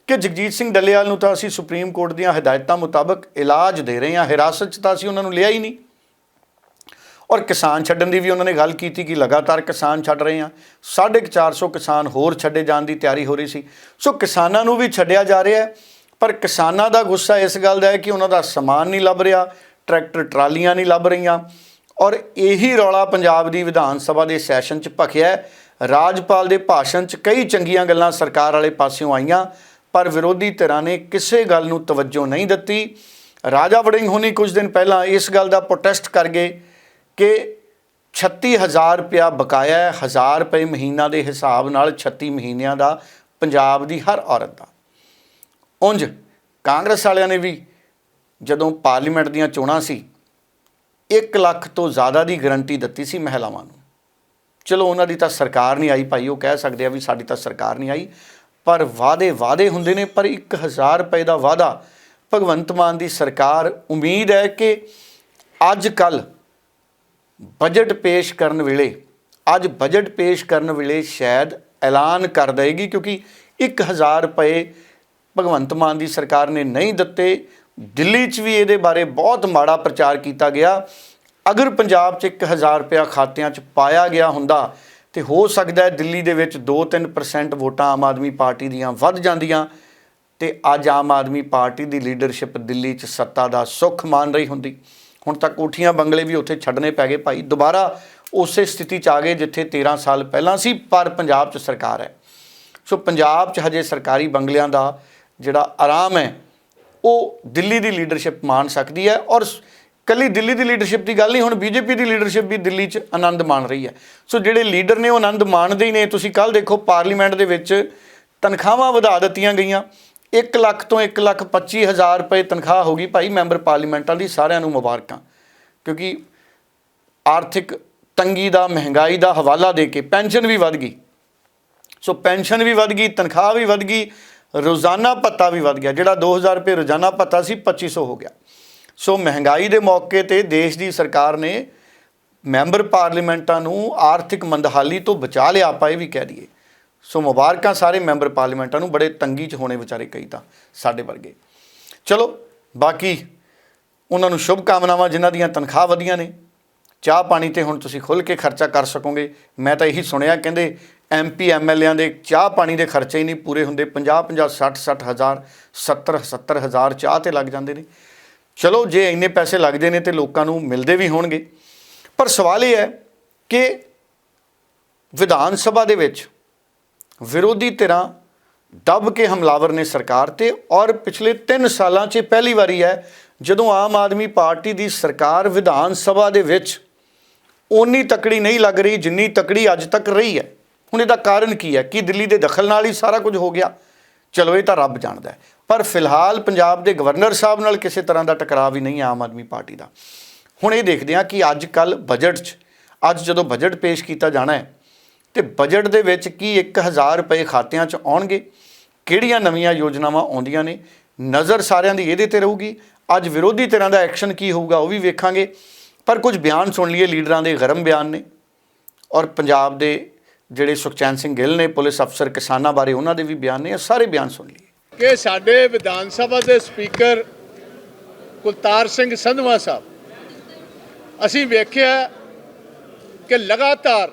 ਕਿ ਜਗਜੀਤ ਸਿੰਘ ਡੱਲੇਵਾਲ ਨੂੰ ਤਾਂ ਅਸੀਂ ਸੁਪਰੀਮ ਕੋਰਟ ਦੀਆਂ ਹਦਾਇਤਾਂ ਮੁਤਾਬਕ ਇਲਾਜ ਦੇ ਰਹੇ ਹਾਂ। ਹਿਰਾਸਤ 'ਚ ਤਾਂ ਅਸੀਂ ਉਹਨਾਂ ਨੂੰ ਲਿਆ ਹੀ ਨਹੀਂ। ਔਰ ਕਿਸਾਨ ਛੱਡਣ ਦੀ ਵੀ ਉਹਨਾਂ ਨੇ ਗੱਲ ਕੀਤੀ ਕਿ ਲਗਾਤਾਰ ਕਿਸਾਨ ਛੱਡ ਰਹੇ ਆ 450 ਕਿਸਾਨ ਹੋਰ ਛੱਡੇ ਜਾਣ ਦੀ ਤਿਆਰੀ ਹੋ ਰਹੀ ਸੀ। ਸੋ ਕਿਸਾਨਾਂ ਨੂੰ ਵੀ ਛੱਡਿਆ ਜਾ ਰਿਹਾ ਹੈ। ਪਰ ਕਿਸਾਨਾਂ ਦਾ ਗੁੱਸਾ ਇਸ ਗੱਲ ਦਾ ਹੈ ਕਿ ਉਹਨਾਂ ਦਾ ਸਮਾਨ ਨਹੀਂ ਲੱਭ ਰਿਹਾ। ਟਰੈਕਟਰ ਟਰਾਲੀਆਂ ਨਹੀਂ ਲੱਭ ਰਹੀਆਂ। ਔਰ ਇਹੀ ਰੌਲਾ ਪੰਜਾਬ ਦੀ ਵਿਧਾਨ ਸਭਾ ਦੇ ਸੈਸ਼ਨ 'ਚ ਭਖਿਆ ਰਾਜਪਾਲ ਦੇ ਭਾਸ਼ਣ 'ਚ ਕਈ ਚੰਗੀਆਂ ਗੱਲਾਂ ਸਰਕਾਰ ਵਾਲੇ ਪਾਸਿਓਂ ਆਈਆਂ, ਪਰ ਵਿਰੋਧੀ ਧਿਰਾਂ ਨੇ ਕਿਸੇ ਗੱਲ ਨੂੰ ਤਵੱਜੋ ਨਹੀਂ ਦਿੱਤੀ। ਰਾਜਾ ਵੜਿੰਗ ਹੁਣੀ ਕੁਝ ਦਿਨ ਪਹਿਲਾਂ ਇਸ ਗੱਲ ਦਾ ਪ੍ਰੋਟੈਸਟ ਕਰ ਗਏ ਕਿ 36000 ਰੁਪਇਆ ਬਕਾਇਆ ਹੈ 1000 ਰੁਪਏ ਮਹੀਨਾ ਦੇ ਹਿਸਾਬ ਨਾਲ 36 ਮਹੀਨਿਆਂ ਦਾ ਪੰਜਾਬ ਦੀ ਹਰ ਔਰਤ ਦਾ। ਉਂਝ ਕਾਂਗਰਸ ਵਾਲਿਆਂ ਨੇ ਵੀ ਜਦੋਂ ਪਾਰਲੀਮੈਂਟ ਦੀਆਂ ਚੋਣਾਂ ਸੀ 1 ਲੱਖ ਤੋਂ ਜ਼ਿਆਦਾ ਦੀ ਗਰੰਟੀ ਦਿੱਤੀ ਸੀ ਮਹਿਲਾਵਾਂ ਨੂੰ। ਚਲੋ ਉਹਨਾਂ ਦੀ ਤਾਂ ਸਰਕਾਰ ਨਹੀਂ ਆਈ ਭਾਈ, ਉਹ ਕਹਿ ਸਕਦੇ ਆ ਵੀ ਸਾਡੀ ਤਾਂ ਸਰਕਾਰ ਨਹੀਂ ਆਈ, ਪਰ ਵਾਅਦੇ ਵਾਅਦੇ ਹੁੰਦੇ ਨੇ, ਪਰ 1000 ਰੁਪਏ ਦਾ ਵਾਅਦਾ ਭਗਵੰਤ ਮਾਨ ਦੀ ਸਰਕਾਰ, ਉਮੀਦ ਹੈ ਕਿ ਅੱਜ ਕੱਲ ਬਜਟ ਪੇਸ਼ ਕਰਨ ਵੇਲੇ, ਅੱਜ ਬਜਟ ਪੇਸ਼ ਕਰਨ ਵੇਲੇ ਸ਼ਾਇਦ ਐਲਾਨ ਕਰ ਦੇਗੀ ਕਿਉਂਕਿ 1000 ਰੁਪਏ ਭਗਵੰਤ ਮਾਨ ਦੀ ਸਰਕਾਰ ਨੇ ਨਹੀਂ ਦਿੱਤੇ ਦਿੱਲੀ 'ਚ ਵੀ ਇਹਦੇ ਬਾਰੇ ਬਹੁਤ ਮਾੜਾ ਪ੍ਰਚਾਰ ਕੀਤਾ ਗਿਆ। ਅਗਰ ਪੰਜਾਬ 'ਚ 1000 ਰੁਪਇਆ ਖਾਤਿਆਂ 'ਚ ਪਾਇਆ ਗਿਆ ਹੁੰਦਾ, ਤੇ ਹੋ ਸਕਦਾ ਹੈ ਦਿੱਲੀ ਦੇ ਵਿੱਚ 2-3% ਵੋਟਾਂ ਆਮ ਆਦਮੀ ਪਾਰਟੀ ਦੀਆਂ ਵੱਧ ਜਾਂਦੀਆਂ, ਤੇ ਅੱਜ ਆਮ ਆਦਮੀ ਪਾਰਟੀ ਦੀ ਲੀਡਰਸ਼ਿਪ ਦਿੱਲੀ 'ਚ ਸੱਤਾ ਦਾ ਸੁੱਖ ਮਾਣ ਰਹੀ ਹੁੰਦੀ। ਹੁਣ ਤਾਂ ਕੋਠੀਆਂ ਬੰਗਲੇ ਵੀ ਉੱਥੇ ਛੱਡਣੇ ਪੈ ਗਏ ਭਾਈ। ਦੁਬਾਰਾ ਉਸੇ ਸਥਿਤੀ 'ਚ ਆ ਗਏ ਜਿੱਥੇ 13 ਸਾਲ ਪਹਿਲਾਂ ਸੀ, ਪਰ ਪੰਜਾਬ 'ਚ ਸਰਕਾਰ ਹੈ। ਸੋ ਪੰਜਾਬ 'ਚ ਹਜੇ ਸਰਕਾਰੀ ਬੰਗਲਿਆਂ ਦਾ ਜਿਹੜਾ ਆਰਾਮ ਹੈ ਉਹ ਦਿੱਲੀ ਦੀ ਲੀਡਰਸ਼ਿਪ ਮਾਣ ਸਕਦੀ ਹੈ ਔਰ ਸ- ਕੱਲੀ ਦਿੱਲੀ ਦੀ ਲੀਡਰਸ਼ਿਪ ਦੀ ਗੱਲ ਨਹੀਂ, ਹੁਣ ਬੀਜੇਪੀ ਦੀ ਲੀਡਰਸ਼ਿਪ ਵੀ ਦਿੱਲੀ 'ਚ ਆਨੰਦ ਮਾਣ ਰਹੀ ਹੈ। ਸੋ ਜਿਹੜੇ ਲੀਡਰ ਨੇ ਉਹ ਆਨੰਦ ਮਾਣਦੇ ਹੀ ਨੇ। ਤੁਸੀਂ ਕੱਲ ਦੇਖੋ ਪਾਰਲੀਮੈਂਟ ਦੇ ਵਿੱਚ ਤਨਖਾਹਾਂ ਵਧਾ ਦਿੱਤੀਆਂ ਗਈਆਂ। 1 ਲੱਖ ਤੋਂ 1 ਲੱਖ 25 ਹਜ਼ਾਰ ਰੁਪਏ ਤਨਖਾਹ ਹੋ ਗਈ ਭਾਈ ਮੈਂਬਰ ਪਾਰਲੀਮੈਂਟਾਂ ਦੀ, ਸਾਰਿਆਂ ਨੂੰ ਮੁਬਾਰਕਾਂ। ਕਿਉਂਕਿ ਆਰਥਿਕ ਤੰਗੀ ਦਾ, ਮਹਿੰਗਾਈ ਦਾ ਹਵਾਲਾ ਦੇ ਕੇ ਪੈਨਸ਼ਨ ਵੀ ਵਧ ਗਈ। ਸੋ ਪੈਨਸ਼ਨ ਵੀ ਵਧ ਗਈ, ਤਨਖਾਹ ਵੀ ਵਧ ਗਈ। ਰੋਜ਼ਾਨਾ ਭੱਤਾ ਵੀ ਵਧ ਗਿਆ। ਜਿਹੜਾ 2000 ਰੁਪਏ ਰੋਜ਼ਾਨਾ ਭੱਤਾ ਸੀ 2500 ਹੋ ਗਿਆ। ਸੋ ਮਹਿੰਗਾਈ ਦੇ ਮੌਕੇ ਤੇ ਦੇਸ਼ ਦੀ ਸਰਕਾਰ ਨੇ ਮੈਂਬਰ ਪਾਰਲੀਮੈਂਟਾਂ ਨੂੰ ਆਰਥਿਕ ਮੰਦਹਾਲੀ ਤੋਂ ਬਚਾ ਲਿਆ, ਆਪਾਂ ਇਹ ਵੀ ਕਹਿ ਦਈਏ। ਸੋ ਮੁਬਾਰਕਾਂ ਸਾਰੇ ਮੈਂਬਰ ਪਾਰਲੀਮੈਂਟਾਂ ਨੂੰ, ਬੜੇ ਤੰਗੀ 'ਚ ਹੋਣੇ ਵਿਚਾਰੇ ਕਈ ਤਾਂ ਸਾਡੇ ਵਰਗੇ। ਚਲੋ, ਬਾਕੀ ਉਹਨਾਂ ਨੂੰ ਸ਼ੁਭ ਕਾਮਨਾਵਾਂ ਜਿਨ੍ਹਾਂ ਦੀਆਂ ਤਨਖਾਹ ਵਧੀਆਂ ਨੇ। ਚਾਹ ਪਾਣੀ ਤੇ ਹੁਣ ਤੁਸੀਂ ਖੁੱਲ ਕੇ ਖਰਚਾ ਕਰ ਸਕੋਗੇ। ਮੈਂ ਤਾਂ ਇਹੀ ਸੁਣਿਆ, ਕਹਿੰਦੇ ਐਮਪੀ ਐਮਐਲਏਆਂ ਦੇ ਚਾਹ ਪਾਣੀ ਦੇ ਖਰਚੇ ਹੀ ਨਹੀਂ ਪੂਰੇ ਹੁੰਦੇ। 50 50 60 60 ਹਜ਼ਾਰ 70 70 ਹਜ਼ਾਰ ਚਾਹ ਤੇ ਲੱਗ ਜਾਂਦੇ ਨੇ। ਚਲੋ, ਜੇ ਇੰਨੇ ਪੈਸੇ ਲੱਗਦੇ ਨੇ ਤੇ ਲੋਕਾਂ ਨੂੰ ਮਿਲਦੇ ਵੀ ਹੋਣਗੇ। ਪਰ ਸਵਾਲ ਇਹ ਹੈ ਕਿ ਵਿਧਾਨ ਸਭਾ ਦੇ ਵਿੱਚ ਵਿਰੋਧੀ ਧਿਰਾਂ ਦੱਬ ਕੇ ਹਮਲਾਵਰ ਨੇ ਸਰਕਾਰ ਤੇ, ਔਰ ਪਿਛਲੇ 3 ਸਾਲਾਂ 'ਚ ਪਹਿਲੀ ਵਾਰੀ ਹੈ ਜਦੋਂ ਆਮ ਆਦਮੀ ਪਾਰਟੀ ਦੀ ਸਰਕਾਰ ਵਿਧਾਨ ਸਭਾ ਦੇ ਵਿੱਚ ਓਨੀ ਤਕੜੀ ਨਹੀਂ ਲੱਗ ਰਹੀ ਜਿੰਨੀ ਤਕੜੀ ਅੱਜ ਤੱਕ ਰਹੀ ਹੈ। ਹੁਣ ਇਹਦਾ ਕਾਰਨ ਕੀ ਹੈ? ਕਿ ਦਿੱਲੀ ਦੇ ਦਖਲ ਨਾਲ ਹੀ ਸਾਰਾ ਕੁਝ ਹੋ ਗਿਆ? ਚਲੋ, ਇਹ ਤਾਂ ਰੱਬ ਜਾਣਦਾ ਪਰ ਫਿਲਹਾਲ ਪੰਜਾਬ ਦੇ ਗਵਰਨਰ ਸਾਹਿਬ ਨਾਲ ਕਿਸੇ ਤਰ੍ਹਾਂ ਦਾ ਟਕਰਾਅ ਵੀ ਨਹੀਂ ਆਮ ਆਦਮੀ ਪਾਰਟੀ ਦਾ। ਹੁਣ ਇਹ ਦੇਖਦੇ ਹਾਂ ਕਿ ਅੱਜ ਕੱਲ ਬਜਟ 'ਚ, ਅੱਜ ਜਦੋਂ ਬਜਟ ਪੇਸ਼ ਕੀਤਾ ਜਾਣਾ ਹੈ, ਤੇ ਬਜਟ ਦੇ ਵਿੱਚ ਕੀ 1000 ਰੁਪਏ ਖਾਤਿਆਂ 'ਚ ਆਉਣਗੇ? ਕਿਹੜੀਆਂ ਨਵੀਆਂ ਯੋਜਨਾਵਾਂ ਆਉਂਦੀਆਂ ਨੇ? ਨਜ਼ਰ ਸਾਰਿਆਂ ਦੀ ਇਹਦੇ ਤੇ ਰਹੂਗੀ। ਅੱਜ ਵਿਰੋਧੀ ਧਿਰਾਂ ਦਾ ਐਕਸ਼ਨ ਕੀ ਹੋਊਗਾ ਉਹ ਵੀ ਵੇਖਾਂਗੇ। ਪਰ ਕੁਝ ਬਿਆਨ ਸੁਣ ਲਈਏ, ਲੀਡਰਾਂ ਦੇ ਗਰਮ ਬਿਆਨ ਨੇ ਔਰ ਪੰਜਾਬ ਦੇ ਜਿਹੜੇ ਸੁਖਚੈਨ ਸਿੰਘ ਗਿੱਲ ਨੇ, ਪੁਲਿਸ ਅਫਸਰ ਕਿਸਾਨਾਂ ਬਾਰੇ ਉਹਨਾਂ ਦੇ ਵੀ ਬਿਆਨ ਨੇ ਸਾਰੇ ਬਿਆਨ ਸੁਣ ਲਈਏ। ਕਿ ਸਾਡੇ ਵਿਧਾਨ ਸਭਾ ਦੇ ਸਪੀਕਰ ਕੁਲਤਾਰ ਸਿੰਘ ਸੰਧਵਾ ਸਾਹਿਬ, ਅਸੀਂ ਵੇਖਿਆ ਕਿ ਲਗਾਤਾਰ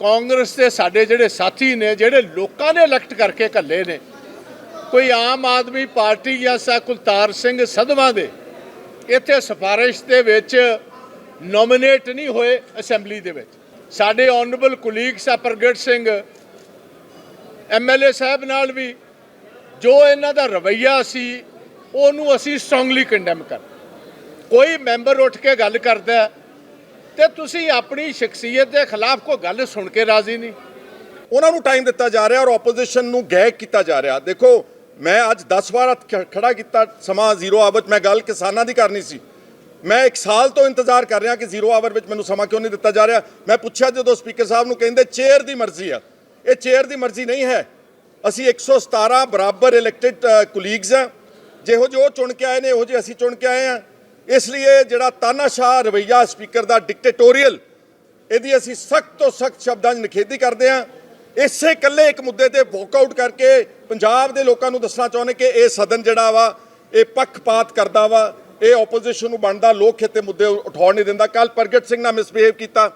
ਕਾਂਗਰਸ ਦੇ ਸਾਡੇ ਜਿਹੜੇ ਸਾਥੀ ਨੇ, ਜਿਹੜੇ ਲੋਕਾਂ ਨੇ ਇਲੈਕਟ ਕਰਕੇ ਘੱਲੇ ਨੇ, ਕੋਈ ਆਮ ਆਦਮੀ ਪਾਰਟੀ ਜਾਂ ਸਾ ਕੁਲਤਾਰ ਸਿੰਘ ਸੰਧਵਾ ਦੇ ਇੱਥੇ ਸਿਫਾਰਿਸ਼ ਦੇ ਵਿੱਚ ਨੋਮੀਨੇਟ ਨਹੀਂ ਹੋਏ ਅਸੈਂਬਲੀ ਦੇ ਵਿੱਚ। ਸਾਡੇ ਆਨਰੇਬਲ ਕੁਲੀਗ ਸਾ ਪ੍ਰਗਟ ਸਿੰਘ ਐਮਐਲਏ ਸਾਹਿਬ ਨਾਲ ਵੀ ਜੋ ਇਹਨਾਂ ਦਾ ਰਵਈਆ ਸੀ ਉਹਨੂੰ ਅਸੀਂ ਸਟਰੋਂਗਲੀ ਕੰਡੈਮ ਕਰ। ਕੋਈ ਮੈਂਬਰ ਉੱਠ ਕੇ ਗੱਲ ਕਰਦਾ ਹੈ, ਤੇ ਤੁਸੀਂ ਆਪਣੀ ਸ਼ਖਸੀਅਤ ਦੇ ਖਿਲਾਫ ਕੋਈ ਗੱਲ ਸੁਣ ਕੇ ਰਾਜ਼ੀ ਨਹੀਂ। ਉਹਨਾਂ ਨੂੰ ਟਾਈਮ ਦਿੱਤਾ ਜਾ ਰਿਹਾ ਔਰ ਆਪੋਜੀਸ਼ਨ ਨੂੰ ਗੈਗ ਕੀਤਾ ਜਾ ਰਿਹਾ। ਦੇਖੋ ਮੈਂ ਅੱਜ 10 ਵਾਰ ਖ- ਖੜਾ ਕੀਤਾ ਸਮਾਂ ਜ਼ੀਰੋ ਆਵਰ 'ਚ ਮੈਂ ਗੱਲ ਕਿਸਾਨਾਂ ਦੀ ਕਰਨੀ ਸੀ। ਮੈਂ ਇੱਕ ਸਾਲ ਤੋਂ ਇੰਤਜ਼ਾਰ ਕਰ ਰਿਹਾ ਕਿ ਜ਼ੀਰੋ ਆਵਰ ਵਿੱਚ ਮੈਨੂੰ ਸਮਾਂ ਕਿਉਂ ਨਹੀਂ ਦਿੱਤਾ ਜਾ ਰਿਹਾ। ਮੈਂ ਪੁੱਛਿਆ ਜਦੋਂ ਸਪੀਕਰ ਸਾਹਿਬ ਨੂੰ, ਕਹਿੰਦੇ ਚੇਅਰ ਦੀ ਮਰਜ਼ੀ ਆ। ਇਹ ਚੇਅਰ ਦੀ ਮਰਜ਼ੀ ਨਹੀਂ ਹੈ। ਅਸੀਂ 117 ਬਰਾਬਰ ਇਲੈਕਟਿਡ ਕੁਲੀਗਸ ਆ। ਜਿਹੋ ਜਿਹੇ ਉਹ ਚੁਣ ਕੇ ਆਏ ਨੇ, ਇਹੋ ਜਿਹੇ ਅਸੀਂ ਚੁਣ ਕੇ ਆਏ ਆ। ਇਸ ਲਈ ਜਿਹੜਾ ਤਾਨਾਸ਼ਾਹ ਰਵਈਆ ਸਪੀਕਰ ਦਾ ਡਿਕਟੇਟੋਰੀਅਲ ਇਹਦੀ ਅਸੀਂ ਸਖਤ ਤੋਂ ਸਖਤ ਸ਼ਬਦਾਂ 'ਚ ਨਿਖੇਧੀ ਕਰਦੇ ਹਾਂ ਇਸੇ ਇਕੱਲੇ ਇੱਕ ਮੁੱਦੇ ਤੇ ਵਾਕਆਊਟ ਕਰਕੇ ਪੰਜਾਬ ਦੇ ਲੋਕਾਂ ਨੂੰ ਦੱਸਣਾ ਚਾਹੁੰਦੇ ਕਿ ਇਹ ਸਦਨ ਜਿਹੜਾ ਵਾ, ਇਹ ਪੱਖਪਾਤ ਕਰਦਾ ਵਾ, ਇਹ ਆਪੋਜੀਸ਼ਨ ਨੂੰ ਬਣਦਾ, ਲੋਕ ਹਿੱਤੇ ਮੁੱਦੇ ਉਠਾਉਣ ਨਹੀਂ ਦਿੰਦਾ। ਕੱਲ ਪ੍ਰਗਟ ਸਿੰਘ ਨਾਲ ਮਿਸਬਿਹੇਵ ਕੀਤਾ,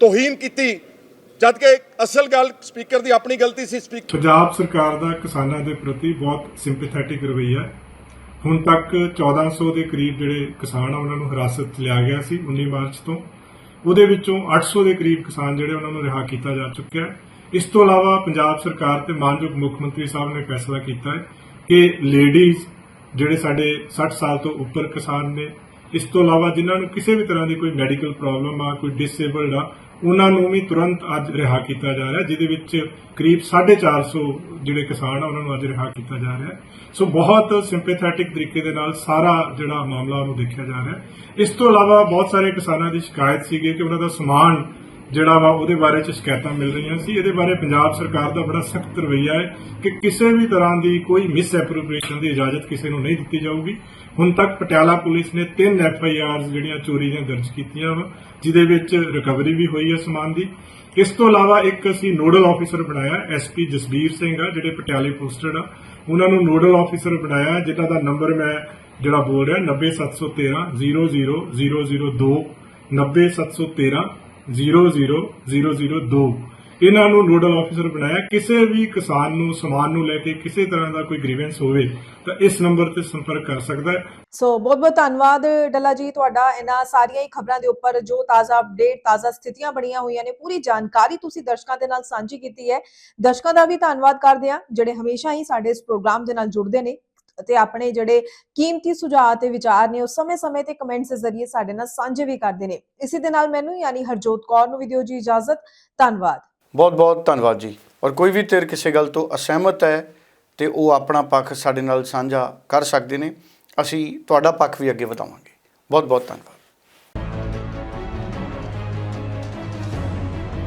ਤੋਹੀਨ ਕੀਤੀ। ਜਦ ਕਿ ਅਸਲ ਗੱਲ ਸਪੀਕਰ ਦੀ ਆਪਣੀ ਗਲਤੀ ਸੀ ਸਪੀਕਰ ਪੰਜਾਬ ਸਰਕਾਰ ਦਾ ਕਿਸਾਨਾਂ ਦੇ ਪ੍ਰਤੀ ਬਹੁਤ ਸਿੰਪੈਥੈਟਿਕ ਰਵੱਈਆ ਹੁਣ ਤੱਕ 1400 ਦੇ ਕਰੀਬ ਜਿਹੜੇ ਕਿਸਾਨ ਆ, ਉਹਨਾਂ ਨੂੰ ਹਿਰਾਸਤ 'ਚ ਲਿਆ ਗਿਆ ਸੀ 19 ਮਾਰਚ ਤੋਂ। ਉਹਦੇ ਵਿੱਚੋਂ 800 ਦੇ ਕਰੀਬ ਕਿਸਾਨ ਜਿਹੜੇ ਉਹਨਾਂ ਨੂੰ ਰਿਹਾ ਕੀਤਾ ਜਾ ਚੁੱਕਿਆ ਇਸ ਤੋਂ ਇਲਾਵਾ ਪੰਜਾਬ ਸਰਕਾਰ ਤੇ ਮਾਨਯੋਗ ਮੁੱਖ ਮੰਤਰੀ ਸਾਹਿਬ ਨੇ ਫੈਸਲਾ ਕੀਤਾ ਹੈ ਕਿ ਲੇਡੀਜ਼ ਜਿਹੜੇ ਸਾਡੇ 60 ਸਾਲ ਤੋਂ ਉੱਪਰ ਕਿਸਾਨ ਨੇ, ਇਸ ਤੋਂ ਇਲਾਵਾ ਜਿਨ੍ਹਾਂ ਨੂੰ ਕਿਸੇ ਵੀ ਤਰ੍ਹਾਂ ਦੀ ਕੋਈ ਮੈਡੀਕਲ ਪ੍ਰੋਬਲਮ ਆ, ਕੋਈ ਡਿਸੇਬਲਡ ਆ, ਉਹਨਾਂ ਨੂੰ ਵੀ ਤੁਰੰਤ ਅੱਜ ਰਿਹਾ ਕੀਤਾ ਜਾ ਰਿਹਾ, ਜਿਹਦੇ ਵਿੱਚ ਕਰੀਬ 450 ਜਿਹੜੇ ਕਿਸਾਨ ਆ, ਉਹਨਾਂ ਨੂੰ ਅੱਜ ਰਿਹਾ ਕੀਤਾ ਜਾ ਰਿਹਾ ਸੋ ਬਹੁਤ ਸਿੰਪੈਥੈਟਿਕ ਤਰੀਕੇ ਦੇ ਨਾਲ ਸਾਰਾ ਜਿਹੜਾ ਮਾਮਲਾ ਉਹਨੂੰ ਦੇਖਿਆ ਜਾ ਰਿਹਾ ਇਸ ਤੋਂ ਇਲਾਵਾ ਬਹੁਤ ਸਾਰੇ ਕਿਸਾਨਾਂ ਦੀ ਸ਼ਿਕਾਇਤ ਸੀਗੀ ਕਿ ਉਹਨਾਂ ਦਾ ਸਮਾਨ ਜਿਹੜਾ ਵਾ ਉਹਦੇ ਬਾਰੇ ਚ ਸ਼ਿਕਾਇਤਾਂ ਮਿਲ ਰਹੀਆਂ ਸੀ। ਇਹਦੇ ਬਾਰੇ ਪੰਜਾਬ ਸਰਕਾਰ ਦਾ ਬੜਾ ਸਖਤ ਰਵੱਈਆ ਹੈ ਕਿ ਕਿਸੇ ਵੀ ਤਰ੍ਹਾਂ ਦੀ ਕੋਈ ਮਿਸ ਐਪਰੋਪ੍ਰੀਏਸ਼ਨ ਦੀ ਇਜਾਜ਼ਤ ਕਿਸੇ ਨੂੰ ਨਹੀਂ ਦਿੱਤੀ ਜਾਊਗੀ। ਹੁਣ ਤੱਕ ਪਟਿਆਲਾ ਪੁਲਿਸ ਨੇ ਤਿੰਨ ਐਫ ਆਈ ਆਰਸ ਜਿਹੜੀਆਂ ਚੋਰੀ ਦੀਆਂ ਦਰਜ ਕੀਤੀਆਂ ਵਾ, ਜਿਹਦੇ ਵਿੱਚ ਰਿਕਵਰੀ ਵੀ ਹੋਈ ਹੈ ਸਮਾਨ ਦੀ। ਇਸ ਤੋਂ ਇਲਾਵਾ ਇੱਕ ਅਸੀਂ ਨੋਡਲ ਆਫੀਸਰ ਬਣਾਇਆ ਐਸਪੀ ਜਸਬੀਰ ਸਿੰਘ ਆ, ਜਿਹੜੇ ਪਟਿਆਲੇ ਪੋਸਟਡ ਆ। ਉਹਨਾਂ ਨੂੰ ਨੋਡਲ ਆਫੀਸਰ ਬਣਾਇਆ, ਜਿਨ੍ਹਾਂ ਦਾ ਨੰਬਰ ਮੈਂ ਜਿਹੜਾ ਬੋਲ ਰਿਹਾ 90713 00002 90713 00002 ਇਹਨਾਂ ਨੂੰ ਨੋਡਲ ਆਫੀਸਰ ਬਣਾਇਆ। ਕਿਸੇ ਵੀ ਕਿਸਾਨ ਨੂੰ, ਸਮਾਨ ਨੂੰ ਲੈ ਕੇ ਕਿਸੇ ਤਰ੍ਹਾਂ ਦਾ ਕੋਈ ਗ੍ਰੀਵੈਂਸ ਹੋਵੇ, ਤਾਂ ਇਸ ਨੰਬਰ ਤੇ ਸੰਪਰਕ ਕਰ ਸਕਦਾ ਹੈ। ਸੋ ਬਹੁਤ ਬਹੁਤ ਧੰਨਵਾਦ ਡੱਲਾ ਜੀ ਤੁਹਾਡਾ। ਇਹਨਾਂ ਸਾਰੀਆਂ ਹੀ ਖਬਰਾਂ ਦੇ ਉੱਪਰ ਜੋ ਤਾਜ਼ਾ ਅਪਡੇਟ ਤਾਜ਼ਾ ਸਥਿਤੀਆਂ ਬਣੀਆਂ ਹੋਈਆਂ ਨੇ, ਪੂਰੀ ਜਾਣਕਾਰੀ ਤੁਸੀਂ ਦਰਸ਼ਕਾਂ ਦੇ ਨਾਲ ਸਾਂਝੀ ਕੀਤੀ ਹੈ। ਦਰਸ਼ਕਾਂ ਦਾ ਵੀ ਧੰਨਵਾਦ ਕਰਦੇ ਆ ਜਿਹੜੇ ਹਮੇਸ਼ਾ ਹੀ ਸਾਡੇ ਇਸ ਪ੍ਰੋਗਰਾਮ ਦੇ ਨਾਲ ਜੁੜਦੇ ਨੇ। ਅਤੇ ਆਪਣੇ ਜਿਹੜੇ ਕੀਮਤੀ ਸੁਝਾਅ ਤੇ ਵਿਚਾਰ ਨੇ, ਉਹ ਸਮੇਂ-ਸਮੇਂ ਤੇ ਕਮੈਂਟਸ ਦੇ ਜ਼ਰੀਏ ਸਾਡੇ ਨਾਲ ਸਾਂਝੇ ਵੀ ਕਰਦੇ ਨੇ। ਇਸੇ ਦੇ ਨਾਲ ਮੈਨੂੰ ਯਾਨੀ ਹਰਜੋਤ ਕੌਰ ਨੂੰ ਵੀ ਦਿਓ ਜੀ ਇਜਾਜ਼ਤ। ਧੰਨਵਾਦ। ਬਹੁਤ ਬਹੁਤ ਧੰਨਵਾਦ ਜੀ। ਔਰ ਕੋਈ ਵੀ ਧਿਰ ਕਿਸੇ ਗੱਲ ਤੋਂ ਅਸਹਿਮਤ ਹੈ ਤੇ ਉਹ ਆਪਣਾ ਪੱਖ ਸਾਡੇ ਨਾਲ ਸਾਂਝਾ ਕਰ ਸਕਦੇ ਨੇ, ਅਸੀਂ ਤੁਹਾਡਾ ਪੱਖ ਵੀ ਅੱਗੇ ਵਧਾਵਾਂਗੇ। ਬਹੁਤ ਬਹੁਤ ਧੰਨਵਾਦ।